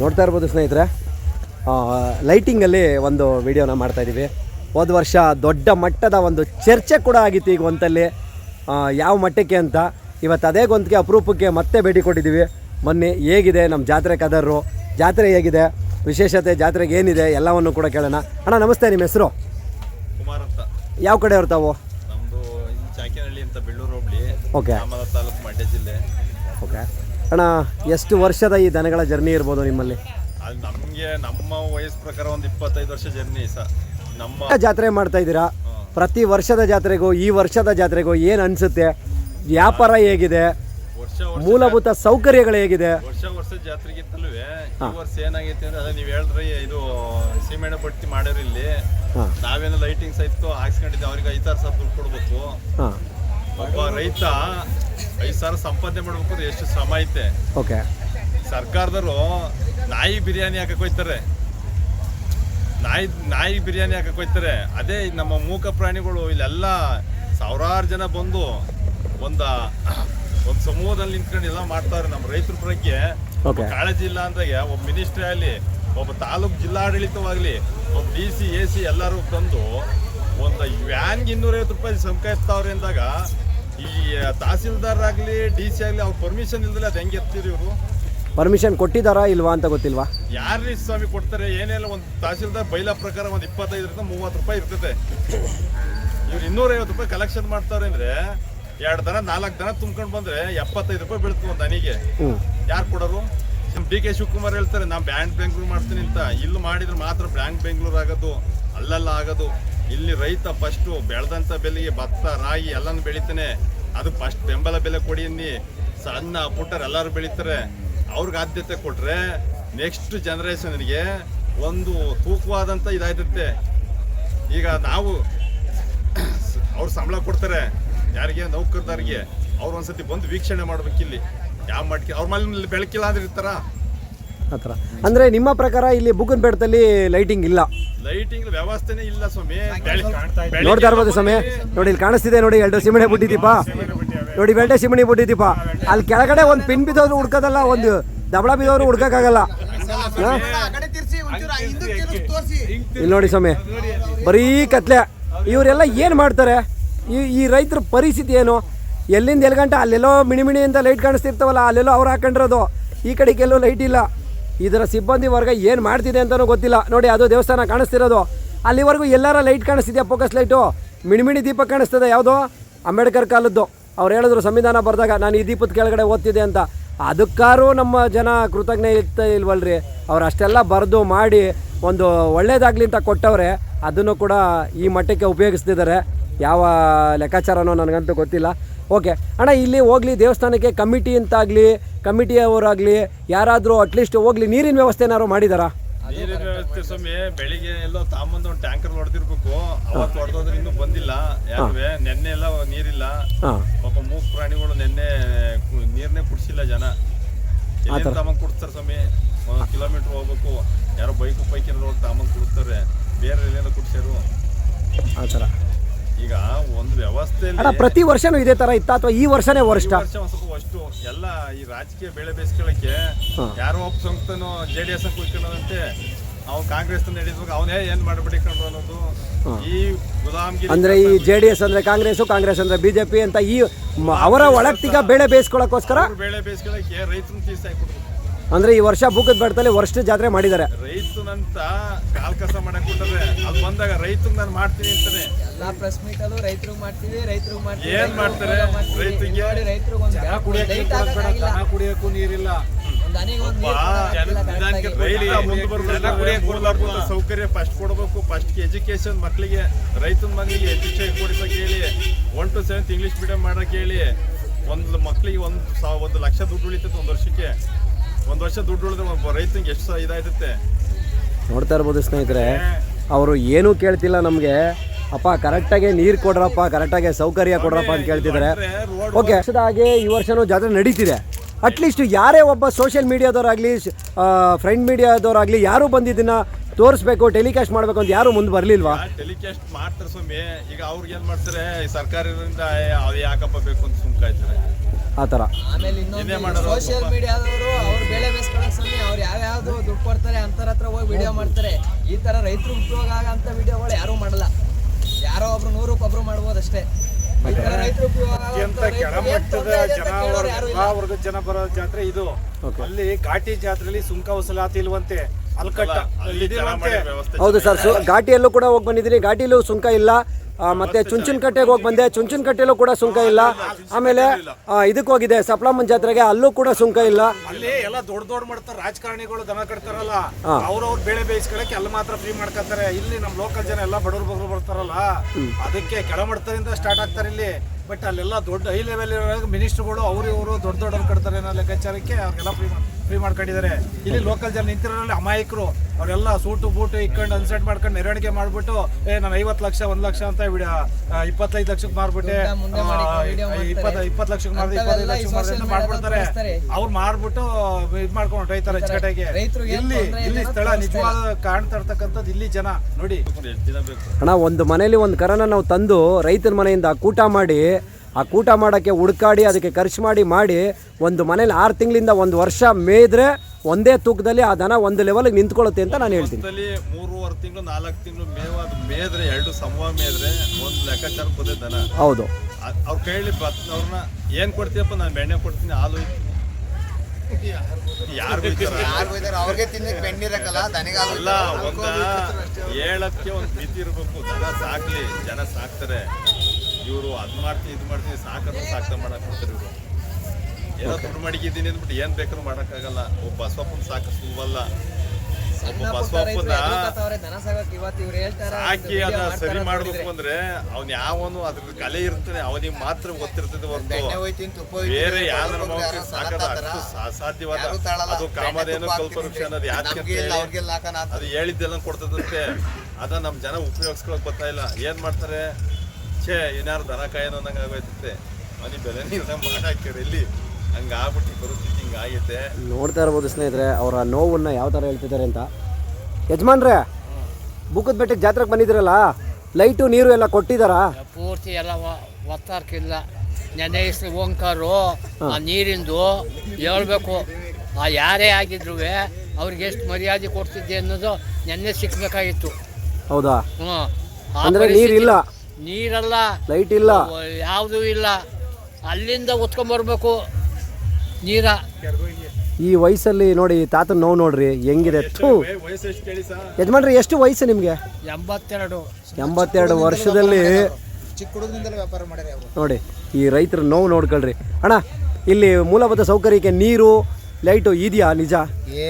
S1: ನೋಡ್ತಾ ಇರ್ಬೋದು ಸ್ನೇಹಿತರೆ. ಲೈಟಿಂಗಲ್ಲಿ ಒಂದು ವಿಡಿಯೋನ ಮಾಡ್ತಾ ಇದ್ದೀವಿ ಹೋದ ವರ್ಷ ದೊಡ್ಡ ಮಟ್ಟದ ಒಂದು ಚರ್ಚೆ ಕೂಡ ಆಗಿತ್ತು ಈಗ ಒಂತಲ್ಲಿ ಯಾವ ಮಟ್ಟಕ್ಕೆ ಅಂತ. ಇವತ್ತು ಅದೇ ಗೊಂತಿಗೆ ಅಪರೂಪಕ್ಕೆ ಮತ್ತೆ ಭೇಟಿ ಕೊಟ್ಟಿದ್ದೀವಿ. ಮೊನ್ನೆ ಹೇಗಿದೆ ನಮ್ಮ ಜಾತ್ರೆ ಕದರು ಜಾತ್ರೆ ಹೇಗಿದೆ? ವಿಶೇಷತೆ ಜಾತ್ರೆಗೆ ಏನಿದೆ ಎಲ್ಲವನ್ನು ಕೂಡ ಕೇಳೋಣ. ಅಣ್ಣ ನಮಸ್ತೆ ನಿಮ್ಮ ಹೆಸರು?
S8: ಕುಮಾರ್ ಅಂತ.
S1: ಯಾವ ಕಡೆ ತಾವು?
S8: ನಮ್ದು ಇಲ್ಲಿ ಚಾಕಿನಹಳ್ಳಿ ಅಂತ ಬೆಳ್ಳೂರು ಹೋಬಳಿ.
S1: ಓಕೆ.
S8: ರಾಮದ ತಾಲೂಕು ಮಂಡ್ಯ ಜಿಲ್ಲೆ.
S1: ಓಕೆ. ಅಣ್ಣ ಎಷ್ಟು ವರ್ಷದ ಈ ದನಗಳ ಜರ್ನಿ ಇರ್ಬೋದು ನಿಮ್ಮಲ್ಲಿ?
S8: ಅದು ನಮಗೆ ನಮ್ಮ ವಯಸ್ಸು ಪ್ರಕಾರ ಒಂದು ಇಪ್ಪತ್ತೈದು ವರ್ಷ ಜರ್ನಿ ಸ. ನಮ್ಮ
S1: ಜಾತ್ರೆ ಮಾಡ್ತಾ ಇದ್ದೀರಾ? ಪ್ರತಿ ವರ್ಷದ ಜಾತ್ರೆಗೂ ಈ ವರ್ಷದ ಜಾತ್ರೆಗೂ ಏನು ಅನಿಸುತ್ತೆ? ವ್ಯಾಪಾರ ಹೇಗಿದೆ?
S8: ವರ್ಷ
S1: ಮೂಲಭೂತ ಸೌಕರ್ಯಗಳು ಹೇಗಿದೆ?
S8: ವರ್ಷ ವರ್ಷ ಜಾತ್ರೆಗಿಂತಲೂ ಈ ವರ್ಷ ಏನಾಗೈತೆ ಅಂದ್ರೆ ಅದೇ ನೀವು ಹೇಳ್ರಿ ಇದು ಸಿಮೆಂಟ್ ಬಟ್ಟಿ ಮಾಡ್ಯಾರ ಇಲ್ಲಿ. ನಾವೇನೋ ಲೈಟಿಂಗ್ಸ್ ಐತೋ ಹಾಕ್ಸ್ಕೊಂಡಿದ್ದೆ ಅವ್ರಿಗೆ ಐದು ಸಾವಿರ ದುಡ್ಡು ಕೊಡ್ಬೇಕು. ಒಬ್ಬ ರೈತ ಐದು ಸಾವಿರ ಸಂಪಾದನೆ ಮಾಡ್ಬೇಕು ಅಂದ್ರೆ ಎಷ್ಟು ಶ್ರಮ ಐತೆ.
S1: ಓಕೆ.
S8: ಸರ್ಕಾರದವರು ನಾಯಿ ಬಿರಿಯಾನಿ ಹಾಕಕ್ ಹೋಯ್ತಾರೆ. ನಾಯಿ ನಾಯಿ ಬಿರಿಯಾನಿ ಹಾಕಕ್ ಹೋಯ್ತಾರೆ. ಅದೇ ನಮ್ಮ ಮೂಕ ಪ್ರಾಣಿಗಳು ಇಲ್ಲೆಲ್ಲ ಸಾವಿರಾರು ಜನ ಬಂದು ಒಂದ ಒಂದು ಸಮೂಹದಲ್ಲಿ ನಿಂತ್ಕೊಂಡು ಎಲ್ಲ ಮಾಡ್ತಾರೆ ನಮ್ಮ ರೈತರ ಬಗ್ಗೆ.
S1: ಓಕೆ
S8: ಕಾಳಜಿ ಇಲ್ಲ ಅಂದ್ರೆ ಒಬ್ಬ ಮಿನಿಸ್ಟ್ರಿ ಆಗಲಿ ಒಬ್ಬ ತಾಲೂಕು ಜಿಲ್ಲಾಡಳಿತವಾಗಲಿ ಒಬ್ಬ ಡಿ ಸಿ ಎ ಸಿ ಎಲ್ಲರೂ ತಂದು ಒಂದು ವ್ಯಾನ್ಗೆ ಇನ್ನೂರೈವತ್ತು ರೂಪಾಯಿ ಸಂಕಾಯಿಸ್ತಾವ್ರೆ ಅಂದಾಗ ಈ ತಹಸೀಲ್ದಾರ್ ಆಗಲಿ ಡಿ ಸಿ ಆಗಲಿ ಅವ್ರ ಪರ್ಮಿಷನ್ ಇಲ್ದಲೆ ಅದು ಹೆಂಗೆ ಎತ್ತೀರಿ ಇವರು?
S1: ಪರ್ಮಿಷನ್ ಕೊಟ್ಟಿದ್ದಾರಾ ಇಲ್ವಾ ಅಂತ ಗೊತ್ತಿಲ್ವಾ?
S8: ಯಾರು ಸ್ವಾಮಿ ಕೊಡ್ತಾರೆ? ಏನೆಲ್ಲ ಒಂದು ತಹಸೀಲ್ದಾರ್ ಬೈಲಾ ಪ್ರಕಾರ ಒಂದು ಇಪ್ಪತ್ತೈದರಿಂದ ಮೂವತ್ತು ರೂಪಾಯಿ ಇರ್ತದೆ ಇವ್ರು ಇನ್ನೂರೈವತ್ತು ರೂಪಾಯಿ ಕಲೆಕ್ಷನ್ ಮಾಡ್ತಾರೆ ಅಂದ್ರೆ ಎರಡು ದನ ನಾಲ್ಕು ದನ ತುಂಬ್ಕೊಂಡು ಬಂದ್ರೆ ಎಪ್ಪತ್ತೈದು ರೂಪಾಯಿ ಬೀಳ್ತು ಒಂದು ದನಿಗೆ. ಯಾರು ಕೊಡೋರು? ಡಿ ಕೆ ಶಿವಕುಮಾರ್ ಹೇಳ್ತಾರೆ ನಾನು ಬ್ಯಾಂಕ್ ಬೆಂಗಳೂರು ಮಾಡ್ತೀನಿ ಅಂತ. ಇಲ್ಲಿ ಮಾಡಿದ್ರೆ ಮಾತ್ರ ಬ್ಯಾಂಕ್ ಬೆಂಗಳೂರು ಆಗೋದು ಅಲ್ಲೆಲ್ಲ ಆಗೋದು. ಇಲ್ಲಿ ರೈತ ಫಸ್ಟು ಬೆಳೆದಂಥ ಬೆಲೆಗೆ ಭತ್ತ ರಾಗಿ ಎಲ್ಲನೂ ಬೆಳಿತಾನೆ. ಅದು ಫಸ್ಟ್ ಬೆಂಬಲ ಬೆಲೆ ಕೊಡಿ ಅನ್ನಿ. ಸಣ್ಣ ಪುಟ್ಟರು ಎಲ್ಲರೂ ಬೆಳಿತಾರೆ. ಅವ್ರಿಗೆ ಆದ್ಯತೆ ಕೊಟ್ರೆ ನೆಕ್ಸ್ಟ್ ಜನರೇಷನ್ಗೆ ಒಂದು ತೂಕವಾದಂಥ ಇದಾಯ್ತತ್ತೆ ಈಗ ನಾವು ಅವ್ರು ಸಂಬಳ ಕೊಡ್ತಾರೆ. ಯಾರಿಗೆ ನೌಕರದಾರಿಗೆ ಅವ್ರು ಒಂದ್ಸತಿ ಬಂದು ವೀಕ್ಷಣೆ ಮಾಡ್ಬೇಕು ಇಲ್ಲಿ. ಯಾವ ಮಟ್ಕೆ ಅವ್ರ ಮೇಲೆ ಬೆಳಕಿಲ್ಲ ಅಂದ್ರೆ ಇರ್ತಾರ
S1: ಆ ಥರ. ಅಂದರೆ ನಿಮ್ಮ ಪ್ರಕಾರ ಇಲ್ಲಿ ಬುಗನ್ ಬೆಟ್ಟದಲ್ಲಿ ಲೈಟಿಂಗ್ ಇಲ್ಲ
S8: ಲೈಟಿಂಗ್ ವ್ಯವಸ್ಥೆನೇ ಇಲ್ಲ ಸ್ವಾಮಿ.
S1: ನೋಡ್ತಾ ಇರ್ಬೋದು ಸಮಯ ನೋಡಿ ಇಲ್ಲಿ ಕಾಣಿಸ್ತಿದೆ ನೋಡಿ ಎರಡು ಸಿಮಣೆ ಬಿಟ್ಟಿದ್ದೀಪ. ದೀಪ ನೋಡಿ ಬೆಳ್ಳೆ ಸಿಮಣಿ ಬಿಟ್ಟಿದ್ದೀಪ. ದೀಪ ಅಲ್ಲಿ ಕೆಳಗಡೆ ಒಂದು ಪಿನ್ ಬಿದ್ದೋದ್ರು ಹುಡ್ಕೋದಲ್ಲ ಒಂದು ದಬಳ ಬಿದ್ದವ್ರು ಹುಡ್ಕಕ್ಕಾಗಲ್ಲ. ಹಾ? ಇಲ್ಲಿ ನೋಡಿ ಸ್ವಾಮಿ ಬರೀ ಕತ್ಲೆ. ಇವರೆಲ್ಲ ಏನು ಮಾಡ್ತಾರೆ? ಈ ಈ ರೈತರ ಪರಿಸ್ಥಿತಿ ಏನು? ಎಲ್ಲಿಂದ ಎಲ್ಲಿ ಗಂಟೆ? ಅಲ್ಲೆಲ್ಲೋ ಮಿಣಿ ಮಿಣಿ ಅಂತ ಲೈಟ್ ಕಾಣಿಸ್ತಿರ್ತಾವಲ್ಲ, ಅಲ್ಲೆಲ್ಲೋ ಅವ್ರು ಹಾಕೊಂಡಿರೋದು. ಈ ಕಡೆ ಕೆಲವು ಲೈಟ್ ಇಲ್ಲ. ಇದರ ಸಿಬ್ಬಂದಿ ವರ್ಗ ಏನು ಮಾಡ್ತಿದೆ ಅಂತಲೂ ಗೊತ್ತಿಲ್ಲ. ನೋಡಿ, ಅದು ದೇವಸ್ಥಾನ ಕಾಣಿಸ್ತಿರೋದು. ಅಲ್ಲಿವರೆಗೂ ಎಲ್ಲರ ಲೈಟ್ ಕಾಣಿಸ್ತಿದೆ ಫೋಕಸ್ ಲೈಟು ಮಿಣಿ ಮಿಣಿ ದೀಪ ಕಾಣಿಸ್ತದೆ. ಯಾವುದೋ? ಅಂಬೇಡ್ಕರ್ ಕಾಲದ್ದು. ಅವ್ರು ಹೇಳಿದ್ರು, ಸಂವಿಧಾನ ಬರೆದಾಗ ನಾನು ಈ ದೀಪದ ಕೆಳಗಡೆ ಓದ್ತಿದ್ದೆ ಅಂತ. ಅದಕ್ಕಾರು ನಮ್ಮ ಜನ ಕೃತಜ್ಞ ಇರ್ತ ಇಲ್ವಲ್ರಿ? ಅವ್ರು ಅಷ್ಟೆಲ್ಲ ಬರೆದು ಮಾಡಿ ಒಂದು ಒಳ್ಳೇದಾಗ್ಲಿ ಅಂತ ಕೊಟ್ಟವ್ರೆ, ಅದನ್ನು ಕೂಡ ಈ ಮಟ್ಟಕ್ಕೆ ಉಪಯೋಗಿಸ್ತಿದ್ದಾರೆ. ಯಾವ ಲೆಕ್ಕಾಚಾರನೋ ನನಗಂತೂ ಗೊತ್ತಿಲ್ಲ. ಓಕೆ ಅಣ್ಣ ಇಲ್ಲಿ ಹೋಗ್ಲಿ ದೇವಸ್ಥಾನಕ್ಕೆ ಕಮಿಟಿ ಅಂತಾಗಲಿ ಕಮಿಟಿಯವರಾಗಲಿ ಯಾರಾದರೂ ಅಟ್ಲೀಸ್ಟ್ ಹೋಗ್ಲಿ ನೀರಿನ ವ್ಯವಸ್ಥೆ ಏನಾದ್ರು ಮಾಡಿದಾರ?
S8: ನೀರಿನ ವ್ಯವಸ್ಥೆ ಸ್ವಾಮಿ ಬೆಳಿಗ್ಗೆ ಎಲ್ಲೋ ತಾಂಬಂದು ಒಂದು ಟ್ಯಾಂಕರ್ ಹೊಡೆದಿರ್ಬೇಕು. ಅವತ್ತು ಹೊಡೆದೋದ್ರೆ ಇನ್ನೂ ಬಂದಿಲ್ಲ. ಯಾಕಂದ್ರೆ ನೆನ್ನೆ ಎಲ್ಲ ನೀರಿಲ್ಲ.
S1: ಒಬ್ಬ
S8: ಪಾಪ ಮೂಕ್ ಪ್ರಾಣಿಗಳು ನೆನ್ನೆ ನೀರನ್ನೇ ನೀರ್ನೇ ಕುಡ್ಸಿಲ್ಲ ಜನ. ತಾಮಂಗ್ ಕುಡಿಸ್ತಾರೆ ಸ್ವಾಮಿ? ಒಂದು ಕಿಲೋಮೀಟರ್ ಹೋಗ್ಬೇಕು. ಯಾರೋ ಬೈಕ್ ಪೈಕಿನ ಹೋಗಿ ತಾಮಂಗ್ ಕುಡಿಸ್ತಾರೆ. ಬೇರೆ ಎಲ್ಲೇನೋ ಕುಡಿಸ್ಯಾರು?
S1: ಆ ಥರ.
S8: ಈಗ ಒಂದು ವ್ಯವಸ್ಥೆಯಲ್ಲಿ
S1: ಅಣ್ಣ ಪ್ರತಿ ವರ್ಷನೂ ಇದೇ ತರ ಇತ್ತ ಅಥವಾ ಈ ವರ್ಷನೇ
S8: ಈ
S1: ವರ್ಷ
S8: ವರ್ಷ ಒಂದ್ ಸ್ವಲ್ಪ ಅಷ್ಟು ಎಲ್ಲ ಈ ರಾಜಕೀಯ ಬೆಳೆ ಬೇಯಿಸ್ಕೊಳ್ಳಕ್ಕೆ ಯಾರು ಒಬ್ಬ ಸಂಸ್ಥನು ಜೆ ಡಿ ಎಸ್ ಕುಯ್ಕೊಳ್ಳೋದಂತೆ ಅವ್ನು ಕಾಂಗ್ರೆಸ್ ಅವನೇ ಏನ್ ಮಾಡ್ಬಿಡಿ ಅನ್ನೋದು ಈ ಗುಲಾಮ್ಗಿರಿ
S1: ಅಂದ್ರೆ ಈ ಜೆ ಡಿ ಎಸ್ ಅಂದ್ರೆ ಕಾಂಗ್ರೆಸ್ ಕಾಂಗ್ರೆಸ್ ಅಂದ್ರೆ ಬಿಜೆಪಿ ಅಂತ ಈ ಮ- ಅವರ ಒಳಗ್ತಿಗ ಬೆಳೆ ಬೇಯಿಸ್ಕೊಳ್ಳೋಕ್ಕೋಸ್ಕರ
S8: ಅವ್ರು ಬೆಳೆ ಬೇಯಿಸ್ಕೊಳ್ಳಕ್ಕೆ ರೈತನ
S1: ಅಂದರೆ ಈ ವರ್ಷ ಭೂಕದ ಬೆಟ್ಟದಲ್ಲಿ ವರ್ಷ ಜಾತ್ರೆ ಮಾಡಿದ್ದಾರೆ.
S8: ರೈತನಂತ ಕಾಲ್ ಕಸ ಮಾಡಕ್ ಕೊಟ್ಟರೆ ಅದು ಬಂದಾಗ ರೈತನ್ ನಾನು ಮಾಡ್ತೀನಿ ಅಂತಾನೆ.
S9: ಎಲ್ಲಾ ಪ್ರೆಸ್ ಮೀಟ್ ಅಲ್ಲೂ ರೈತರು ಮಾಡ್ತೀವಿ ರೈತರು ಮಾಡ್ತೀವಿ.
S8: ಏನ್ ಮಾಡ್ತಾರೆ? ರೈತ್ರಿಗೆ?
S9: ರೈತರಿಗೆ ಒಂದು
S2: ಕುಡಿಯಕ್ಕೂ ನೀರಿಲ್ಲ.
S9: ಒಂದು ಹನಿಗೆ ಒಂದು
S8: ಬಾ, ನಿಧಾನಕ್ಕೆ ರೈತ ಮುಂದೆ ಬರ್ಬೇಕು. ಮೂಲಭೂತ ಸೌಕರ್ಯ ಫಸ್ಟ್ ಕೊಡಬೇಕು ಫಸ್ಟ್ ಎಜುಕೇಶನ್ ಮಕ್ಕಳಿಗೆ ರೈತನ ಮನೆಗೆ ಎಜುಕೇಶನ್ ಕೊಡಿಸಕ್ ಹೇಳಿ. One to seventh English medium ಮಾಡಕ್ ಹೇಳಿ. ಒಂದು ಮಕ್ಕಳಿಗೆ ಒಂದು ಸಾವ್ ಒಂದು ಲಕ್ಷ ದುಡ್ಡು ಉಳಿತೈತೆ ಒಂದು ವರ್ಷಕ್ಕೆ. ಒಂದು ವರ್ಷ ದುಡ್ಡು ಉಳಿದ್ರೆ ಒಬ್ಬ ರೈತನಿಗೆ ಎಷ್ಟು ಇದಾಯ್ತತ್ತೆ? ಇದಾಯ್ತೈತೆ
S1: ನೋಡ್ತಾ ಇರ್ಬೋದು ಸ್ನೇಹಿತರೆ ಅವರು ಏನೂ ಕೇಳ್ತಿಲ್ಲ ನಮಗೆ. ಅಪ್ಪ ಕರೆಕ್ಟಾಗಿ ನೀರು ಕೊಡ್ರಪ್ಪ ಕರೆಕ್ಟಾಗಿ ಸೌಕರ್ಯ ಕೊಡ್ರಪ್ಪ ಅಂತ ಕೇಳ್ತಿದ್ದಾರೆ ಓಕೆ ವರ್ಷದಾಗೆ ಈ ವರ್ಷನೂ ಜಾತ್ರೆ ನಡೀತಿದೆ. ಅಟ್ಲೀಸ್ಟ್ ಯಾರೇ ಒಬ್ಬ ಸೋಷಿಯಲ್ ಮೀಡಿಯಾದವರಾಗಲಿ ಫ್ರೆಂಡ್ ಮೀಡಿಯಾದವರಾಗಲಿ ಯಾರು ಬಂದಿದ್ದನ್ನ ತೋರಿಸ್ಬೇಕು ಟೆಲಿಕಾಸ್ಟ್ ಮಾಡಬೇಕು ಅಂತ ಯಾರು ಮುಂದೆ ಬರಲಿಲ್ವಾ?
S8: ಟೆಲಿಕಾಸ್ಟ್ ಮಾಡ್ತಾರೆ ಸ್ವಾಮಿ. ಈಗ ಅವ್ರಿಗೆ ಏನು ಮಾಡ್ತಾರೆ? ಸರ್ಕಾರದಿಂದ ಯಾಕಪ್ಪ ಬೇಕು ಅಂತ ಸುಮ್ಕಾಯ್ತಾರೆ.
S1: ಆ ಥರ.
S9: ಆಮೇಲೆ ಇನ್ನೊಂದು ಸೋಷಿಯಲ್ ಮೀಡಿಯಾದವರು ಅವ್ರ ಬೆಳೆ ಬೇಸ್ಕೊಳಕ್ ಸಮಯ ಅವ್ರು ಯಾವ್ಯಾವ್ದು ದುಡ್ಡು ಕೊಡ್ತಾರೆ ಅಂತರ ಹತ್ರ ಹೋಗಿ ವಿಡಿಯೋ ಮಾಡ್ತಾರೆ. ಈ ತರ ರೈತರು ಉಪಯೋಗ ಆಗಂತ ವಿಡಿಯೋಗಳು ಯಾರೂ ಮಾಡಲ್ಲ. ಯಾರೋ ಒಬ್ರು ನೂರು ಒಬ್ರು ಮಾಡ್ಬೋದು ಅಷ್ಟೇ. ತರ ಇಲ್ಲ.
S2: ವರ್ಗದ ಜನ ಬರೋ ಜಾತ್ರೆ ಇದು. ಅಲ್ಲಿ ಘಾಟಿ ಜಾತ್ರೆಯಲ್ಲಿ ಸುಂಕ ವಸೂಲಾತಿ ಇಲ್ವಂತೆ.
S1: ಹೌದು ಸರ್ ಸು ಘಾಟಿಯಲ್ಲೂ ಕೂಡ ಹೋಗಿ ಬಂದಿದ್ದೀನಿ. ಘಾಟಿಯಲ್ಲೂ ಸುಂಕ ಇಲ್ಲ. ಆ, ಮತ್ತೆ ಚುಂಚನಕಟ್ಟೆಗೆ ಹೋಗಿ ಬಂದೆ. ಚುಂಚನಕಟ್ಟೆಯಲ್ಲೂ ಕೂಡ ಸುಂಕ ಇಲ್ಲ. ಆಮೇಲೆ ಇದಕ್ಕೆ ಹೋಗಿದೆ. ಸಪ್ಲಮ್ಮನ ಜಾತ್ರೆಗೆ ಅಲ್ಲೂ ಕೂಡ ಸುಂಕ ಇಲ್ಲ.
S2: ಅಲ್ಲಿ ಎಲ್ಲ ದೊಡ್ಡ ದೊಡ್ಡ ಮಾಡ್ತಾರೆ ರಾಜಕಾರಣಿಗಳು ದನ ಕಟ್ತಾರಲ್ಲ. ಅವ್ರವ್ರ ಬೆಳೆ ಬೇಯಿಸ್ಕೊಳಕ್ಕೆ ಅಲ್ಲಿ ಮಾತ್ರ ಫ್ರೀ ಮಾಡ್ಕೊತಾರೆ. ಇಲ್ಲಿ ನಮ್ಮ ಲೋಕಲ್ ಜನ ಎಲ್ಲ ಬಡವ್ರು ಬಗ್ರು ಬರ್ತಾರಲ್ಲ. ಅದಕ್ಕೆ ಕೆಳಮಟ್ಟದಿಂದ ಸ್ಟಾರ್ಟ್ ಆಗ್ತಾರೆ ಇಲ್ಲಿ. ಬಟ್ ಅಲ್ಲೆಲ್ಲ ದೊಡ್ಡ ಹೈ ಲೆವೆಲ್ ಮಿನಿಸ್ಟರ್ಗಳು ಅವ್ರು ಇವರು ದೊಡ್ಡ ದೊಡ್ಡವ್ರು ಕಟ್ತಾರೆ ಅನ್ನೋ ಲೆಕ್ಕಾಚಾರಕ್ಕೆ ಅವ್ರಿಗೆಲ್ಲ ಫ್ರೀ ಫ್ರೀ ಮಾಡ್ಕೊಂಡಿದ್ದಾರೆ. ಇಲ್ಲಿ ಲೋಕಲ್ ಜನ ನಿಂತಿರೋರಲ್ಲಿ ಅಮಾಯಕರು ಅವರೆಲ್ಲ ಸೂಟು ಬೂಟು ಇಕ್ಕೊಂಡು ಅನ್ಸೆಟ್ ಮಾಡ್ಕೊಂಡು ಮೆರವಣಿಗೆ ಮಾಡ್ಬಿಟ್ಟು ಏ ನಾನು ಐವತ್ತು ಲಕ್ಷ ಒಂದು ಲಕ್ಷ ಅಂತ ಇಪ್ಪತ್ತೈದು ಲಕ್ಷಕ್ಕೆ ಮಾರ್ಬಿಟ್ಟೆ.
S9: ಇಪ್ಪತ್ತು ಮುಂದೆ ಮಾಡಿ video ಮಾಡ್ತಾರೆ.
S2: ಇಪ್ಪತ್ತ ಲಕ್ಷಕ್ಕೆ ಮಾರ್ದೆ ಇಪ್ಪತ್ತೈದು
S9: ಲಕ್ಷ
S2: ಅಂತ ಮಾಡ್ಬಿಡ್ತಾರೆ. ಅವ್ರು ಮಾರ್ಬಿಟ್ಟು ಇದು ಮಾಡ್ಕೊಂಡು ಹೊರಟೋಯ್ತಾರೆ ಅಚ್ಚಕಟ್ಟೆಗೆ ಇಲ್ಲಿ ಇಲ್ಲಿ ಸ್ಥಳ ನಿಜವಾದ ಕಾಣ್ತಾ ಇರ್ತಕ್ಕಂಥದ್ದು ಇಲ್ಲಿ ಜನ ನೋಡಿ.
S1: ಅಣ್ಣ ಒಂದು ಮನೇಲಿ ಒಂದು ಕರನ ನಾವು ತಂದು ರೈತನ ಮನೆಯಿಂದ ಕೂಟ ಮಾಡಿ ಆ ಕೂಟ ಮಾಡೋಕ್ಕೆ ಹುಡ್ಕಾಡಿ ಅದಕ್ಕೆ ಖರ್ಚು ಮಾಡಿ ಮಾಡಿ ಒಂದು ಮನೇಲಿ ಆರು ತಿಂಗಳಿಂದ ಒಂದು ವರ್ಷ ಮೇಯ್ದ್ರೆ ಒಂದೇ ತೂಕದಲ್ಲಿ ಆ ದನ ಒಂದು ಲೆವೆಲ್ಗೆ ನಿಂತ್ಕೊಳ್ಳುತ್ತೆ ಅಂತ ನಾನು ಹೇಳ್ತೀನಿ.
S8: ಮೂರುವರೆ ತಿಂಗಳು ನಾಲ್ಕು ತಿಂಗಳು ಮೇವಾದ ಅದು ಮೇದ್ರೆ ಎರಡು ಸಮೂಹ ಮೇದ್ರೆ ಒಂದು ಲೆಕ್ಕಾಚಾರ ಬರ್ತದೆ ದನ.
S1: ಹೌದು.
S8: ಅವ್ರು ಕೇಳಿ ಬತ್ ಅವ್ರನ್ನ ಏನು ಕೊಡ್ತೀಯಪ್ಪ ನಾನು ಬೆಣ್ಣೆ ಕೊಡ್ತೀನಿ ಹಾಲು ಯಾರಿಗೂ
S5: ಅವ್ರಿಗೆ ತಿನ್ನಕ್ಕೆ ಬೆಣ್ಣಿರಕ್ಕಲ್ಲ ದನಿಗಾಲ
S8: ಅಲ್ಲ ಒಂದ ಹೇಳಕ್ಕೆ ಒಂದು ಮಿತಿ ಇರಬೇಕು ದನ ಸಾಕ್ಲಿ ಜನ ಸಾಕ್ತಾರೆ. ಇವರು ಅದ್ ಮಾಡ್ತೀನಿ ಇದು ಮಾಡ್ತೀನಿ ಸಾಕಂದ್ರೆ ಸಾಕ್ತ ಮಾಡಕ್ ಹೋಗ್ತಾರೆ ಇವರು. ಏನೋ ದುಡ್ಡು ಮಡಗಿದ್ದೀನಿ ಅಂದ್ಬಿಟ್ಟು ಏನ್ ಬೇಕಾದ್ರೂ ಮಾಡಕ್ಕಾಗಲ್ಲ. ಒಬ್ಬ ಬಸವಪ್ಪನ ಸಾಕ ಸುಲಭಲ್ಲ ಒಬ್ಬ ಬಸವಪ್ಪನ ಹಾಕಿ ಅದ ಸರಿ ಮಾಡ್ಬೇಕು ಅಂದ್ರೆ ಅವ್ನ್ ಯಾವನು ಅದ್ರ ಕಲೆ ಇರ್ತಾನೆ ಅವನಿಗೆ ಮಾತ್ರ ಗೊತ್ತಿರ್ತದೆ ಹೊರತು. ಬೇರೆ ಯಾರ ಸಾಕದ ಅಷ್ಟು ಅಸಾಧ್ಯವಾದ ಅದು ಕಾಮಧೇನು ಕಲ್ಪವೃಕ್ಷ ಅನ್ನೋದು ಯಾಕೆ ಅದು ಹೇಳಿದ್ದೆಲ್ಲ ಕೊಡ್ತದಂತೆ. ಅದ ನಮ್ ಜನ ಉಪಯೋಗಿಸ್ಕೊಳಕ್ ಗೊತ್ತಾಯಿಲ್ಲ ಇಲ್ಲ. ಏನ್ ಮಾಡ್ತಾರೆ? ಛೇ ಏನಾರು ದನ ಕಾಯೋ ಅನ್ನಂಗೆ ಆಗೋಯ್ತೈತೆ. ಮನೆ ಬೆಲೆ ನಿರ್ಣಯ ಮಾಡಾಕ್ತೀರಿ ಇಲ್ಲಿ ಹಂಗ ಆಗ್ಬಿಟ್ಟು ಪರಿಸ್ಥಿತಿ ಹಿಂಗಾಗೈತೆ
S1: ನೋಡ್ತಾ ಇರ್ಬೋದು ಸ್ನೇಹಿತರೆ ಅವರ ನೋವನ್ನ ಯಾವ ಥರ ಹೇಳ್ತಿದ್ದಾರೆ ಅಂತ. ಯಜಮಾನ್ರೆ ಬುಕ್ಕದ ಬೆಟ್ಟಕ್ಕೆ ಜಾತ್ರೆಗೆ ಬಂದಿದ್ರಲ್ಲ ಲೈಟು ನೀರು ಎಲ್ಲ ಕೊಟ್ಟಿದ್ದಾರಾ?
S6: ಪೂರ್ತಿ ಎಲ್ಲ ಒತ್ತಾರ್ಕಿಲ್ಲ. ನೆನೆ ಇಸ್ಲಿ ಓಂಕಾರು ಆ ನೀರಿಂದು ಹೇಳ್ಬೇಕು. ಆ ಯಾರೇ ಆಗಿದ್ರು ಅವ್ರಿಗೆ ಎಷ್ಟು ಮರ್ಯಾದೆ ಕೊಡ್ತಿದ್ದೆ ಅನ್ನೋದು ನೆನ್ನೆ ಸಿಕ್ಬೇಕಾಗಿತ್ತು.
S1: ಹೌದಾ?
S6: ಹ್ಞೂ
S1: ಅಂದ್ರೆ ನೀರಿಲ್ಲ.
S6: ನೀರಲ್ಲ.
S1: ಲೈಟ್ ಇಲ್ಲ.
S6: ಯಾವುದೂ ಇಲ್ಲ. ಅಲ್ಲಿಂದ ಉತ್ಕೊಂಬರ್ಬೇಕು ನೀರ.
S1: ಈ ವಯಸ್ಸಲ್ಲಿ ನೋಡಿ ತಾತನ ನೋವು ನೋಡ್ರಿ ಹೆಂಗಿದೆ? ಥೂ.
S8: ವಯಸ್ಸು ಎಷ್ಟು ಕೇಳಿ ಸಾ
S1: ಯಜಮಾನ್ರಿ ಎಷ್ಟು ವಯಸ್ಸು ನಿಮಗೆ?
S6: ಎಂಬತ್ತೆರಡು.
S1: ಎಂಬತ್ತೆರಡು ವರ್ಷದಲ್ಲಿ
S5: ಚಿಕ್ಕ ಹುಡುಗರಿಂದಲೇ ವ್ಯಾಪಾರ ಮಾಡ್ಯಾರ ಅವರು.
S1: ನೋಡಿ ಈ ರೈತರ ನೋವು ನೋಡ್ಕೊಳ್ರಿ. ಅಣ್ಣ ಇಲ್ಲಿ ಮೂಲಭೂತ ಸೌಕರ್ಯಕ್ಕೆ ನೀರು ಲೈಟು ಇದೆಯಾ ನಿಜ?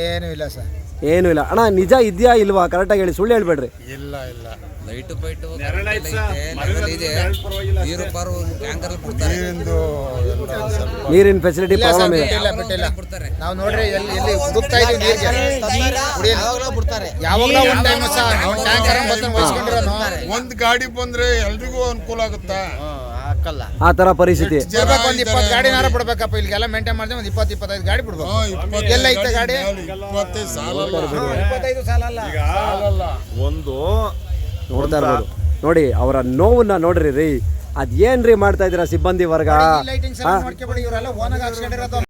S5: ಏನೂ ಇಲ್ಲ ಸರ್.
S1: ಏನೂ ಇಲ್ಲ. ಅಣ್ಣ ನಿಜ ಇದೆಯಾ ಇಲ್ವಾ? ಕರೆಕ್ಟಾಗಿ ಹೇಳಿ ಸುಳ್ಳು ಹೇಳ್ಬೇಡ್ರಿ.
S10: ಲೈಟು ಪೈಟು ನೀರು ಪಾರು ಟ್ಯಾಂಕರ್ ಬಿಡ್ತಾರೆ.
S1: ನೀರಿನ ಫೆಸಿಲಿಟಿ ಪ್ರಾಬ್ಲಮ್ ಇದೆ.
S5: ಬಿಟ್ಟಿಲ್ಲ. ನಾವು ನೋಡ್ರಿ ಎಲ್ಲಿ ಎಲ್ಲಿ ಹುಡುಕ್ತಾ ಇದೀವಿ ನೀರಿಗೆ. ಕುಡಿಯಲು ಬಿಡ್ತಾರೆ. ಯಾವಾಗಲೂ ಒಂದು ಟೈಮ್ ಸರ್ ಒಂದು ಟ್ಯಾಂಕರ್ ಬಂದು ವಹಿಸ್ಕೊಂಡಿರೋನು
S3: ಒಂದ್ ಗಾಡಿ ಬಂದ್ರೆ ಎಲ್ರಿಗೂ ಅನುಕೂಲ ಆಗುತ್ತಾ?
S6: ಹಾಕಲ್ಲ.
S1: ಆ ತರ ಪರಿಸ್ಥಿತಿ.
S5: ಒಂದ್ ಇಪ್ಪತ್ತು ಗಾಡಿನಾರ ಬಿಡ್ಬೇಕಪ್ಪ ಇಲ್ಲಿಗೆಲ್ಲ ಮೇಂಟೈನ್ ಮಾಡಿದ್ರೆ ಒಂದ್ ಇಪ್ಪತ್ತು ಇಪ್ಪತ್ತೈದು ಗಾಡಿ ಬಿಡ್ಬೇಕು. ಎಲ್ಲ ಐತೆ ಗಾಡಿ
S3: ಇಪ್ಪತ್ತೈದು ಸಾಲ
S5: ಇಪ್ಪತ್ತೈದು ಸಾಲ ಅಲ್ಲ
S8: ಒಂದು
S1: ನೋಡ್ತಾ ಇರ್ಬೋದು. ನೋಡಿ ಅವರ ನೋವನ್ನ ನೋಡ್ರಿ ರೀ. ಅದೇನ್ರಿ ಮಾಡ್ತಾ ಇದ್ದೀರಾ ಸಿಬ್ಬಂದಿ ವರ್ಗ?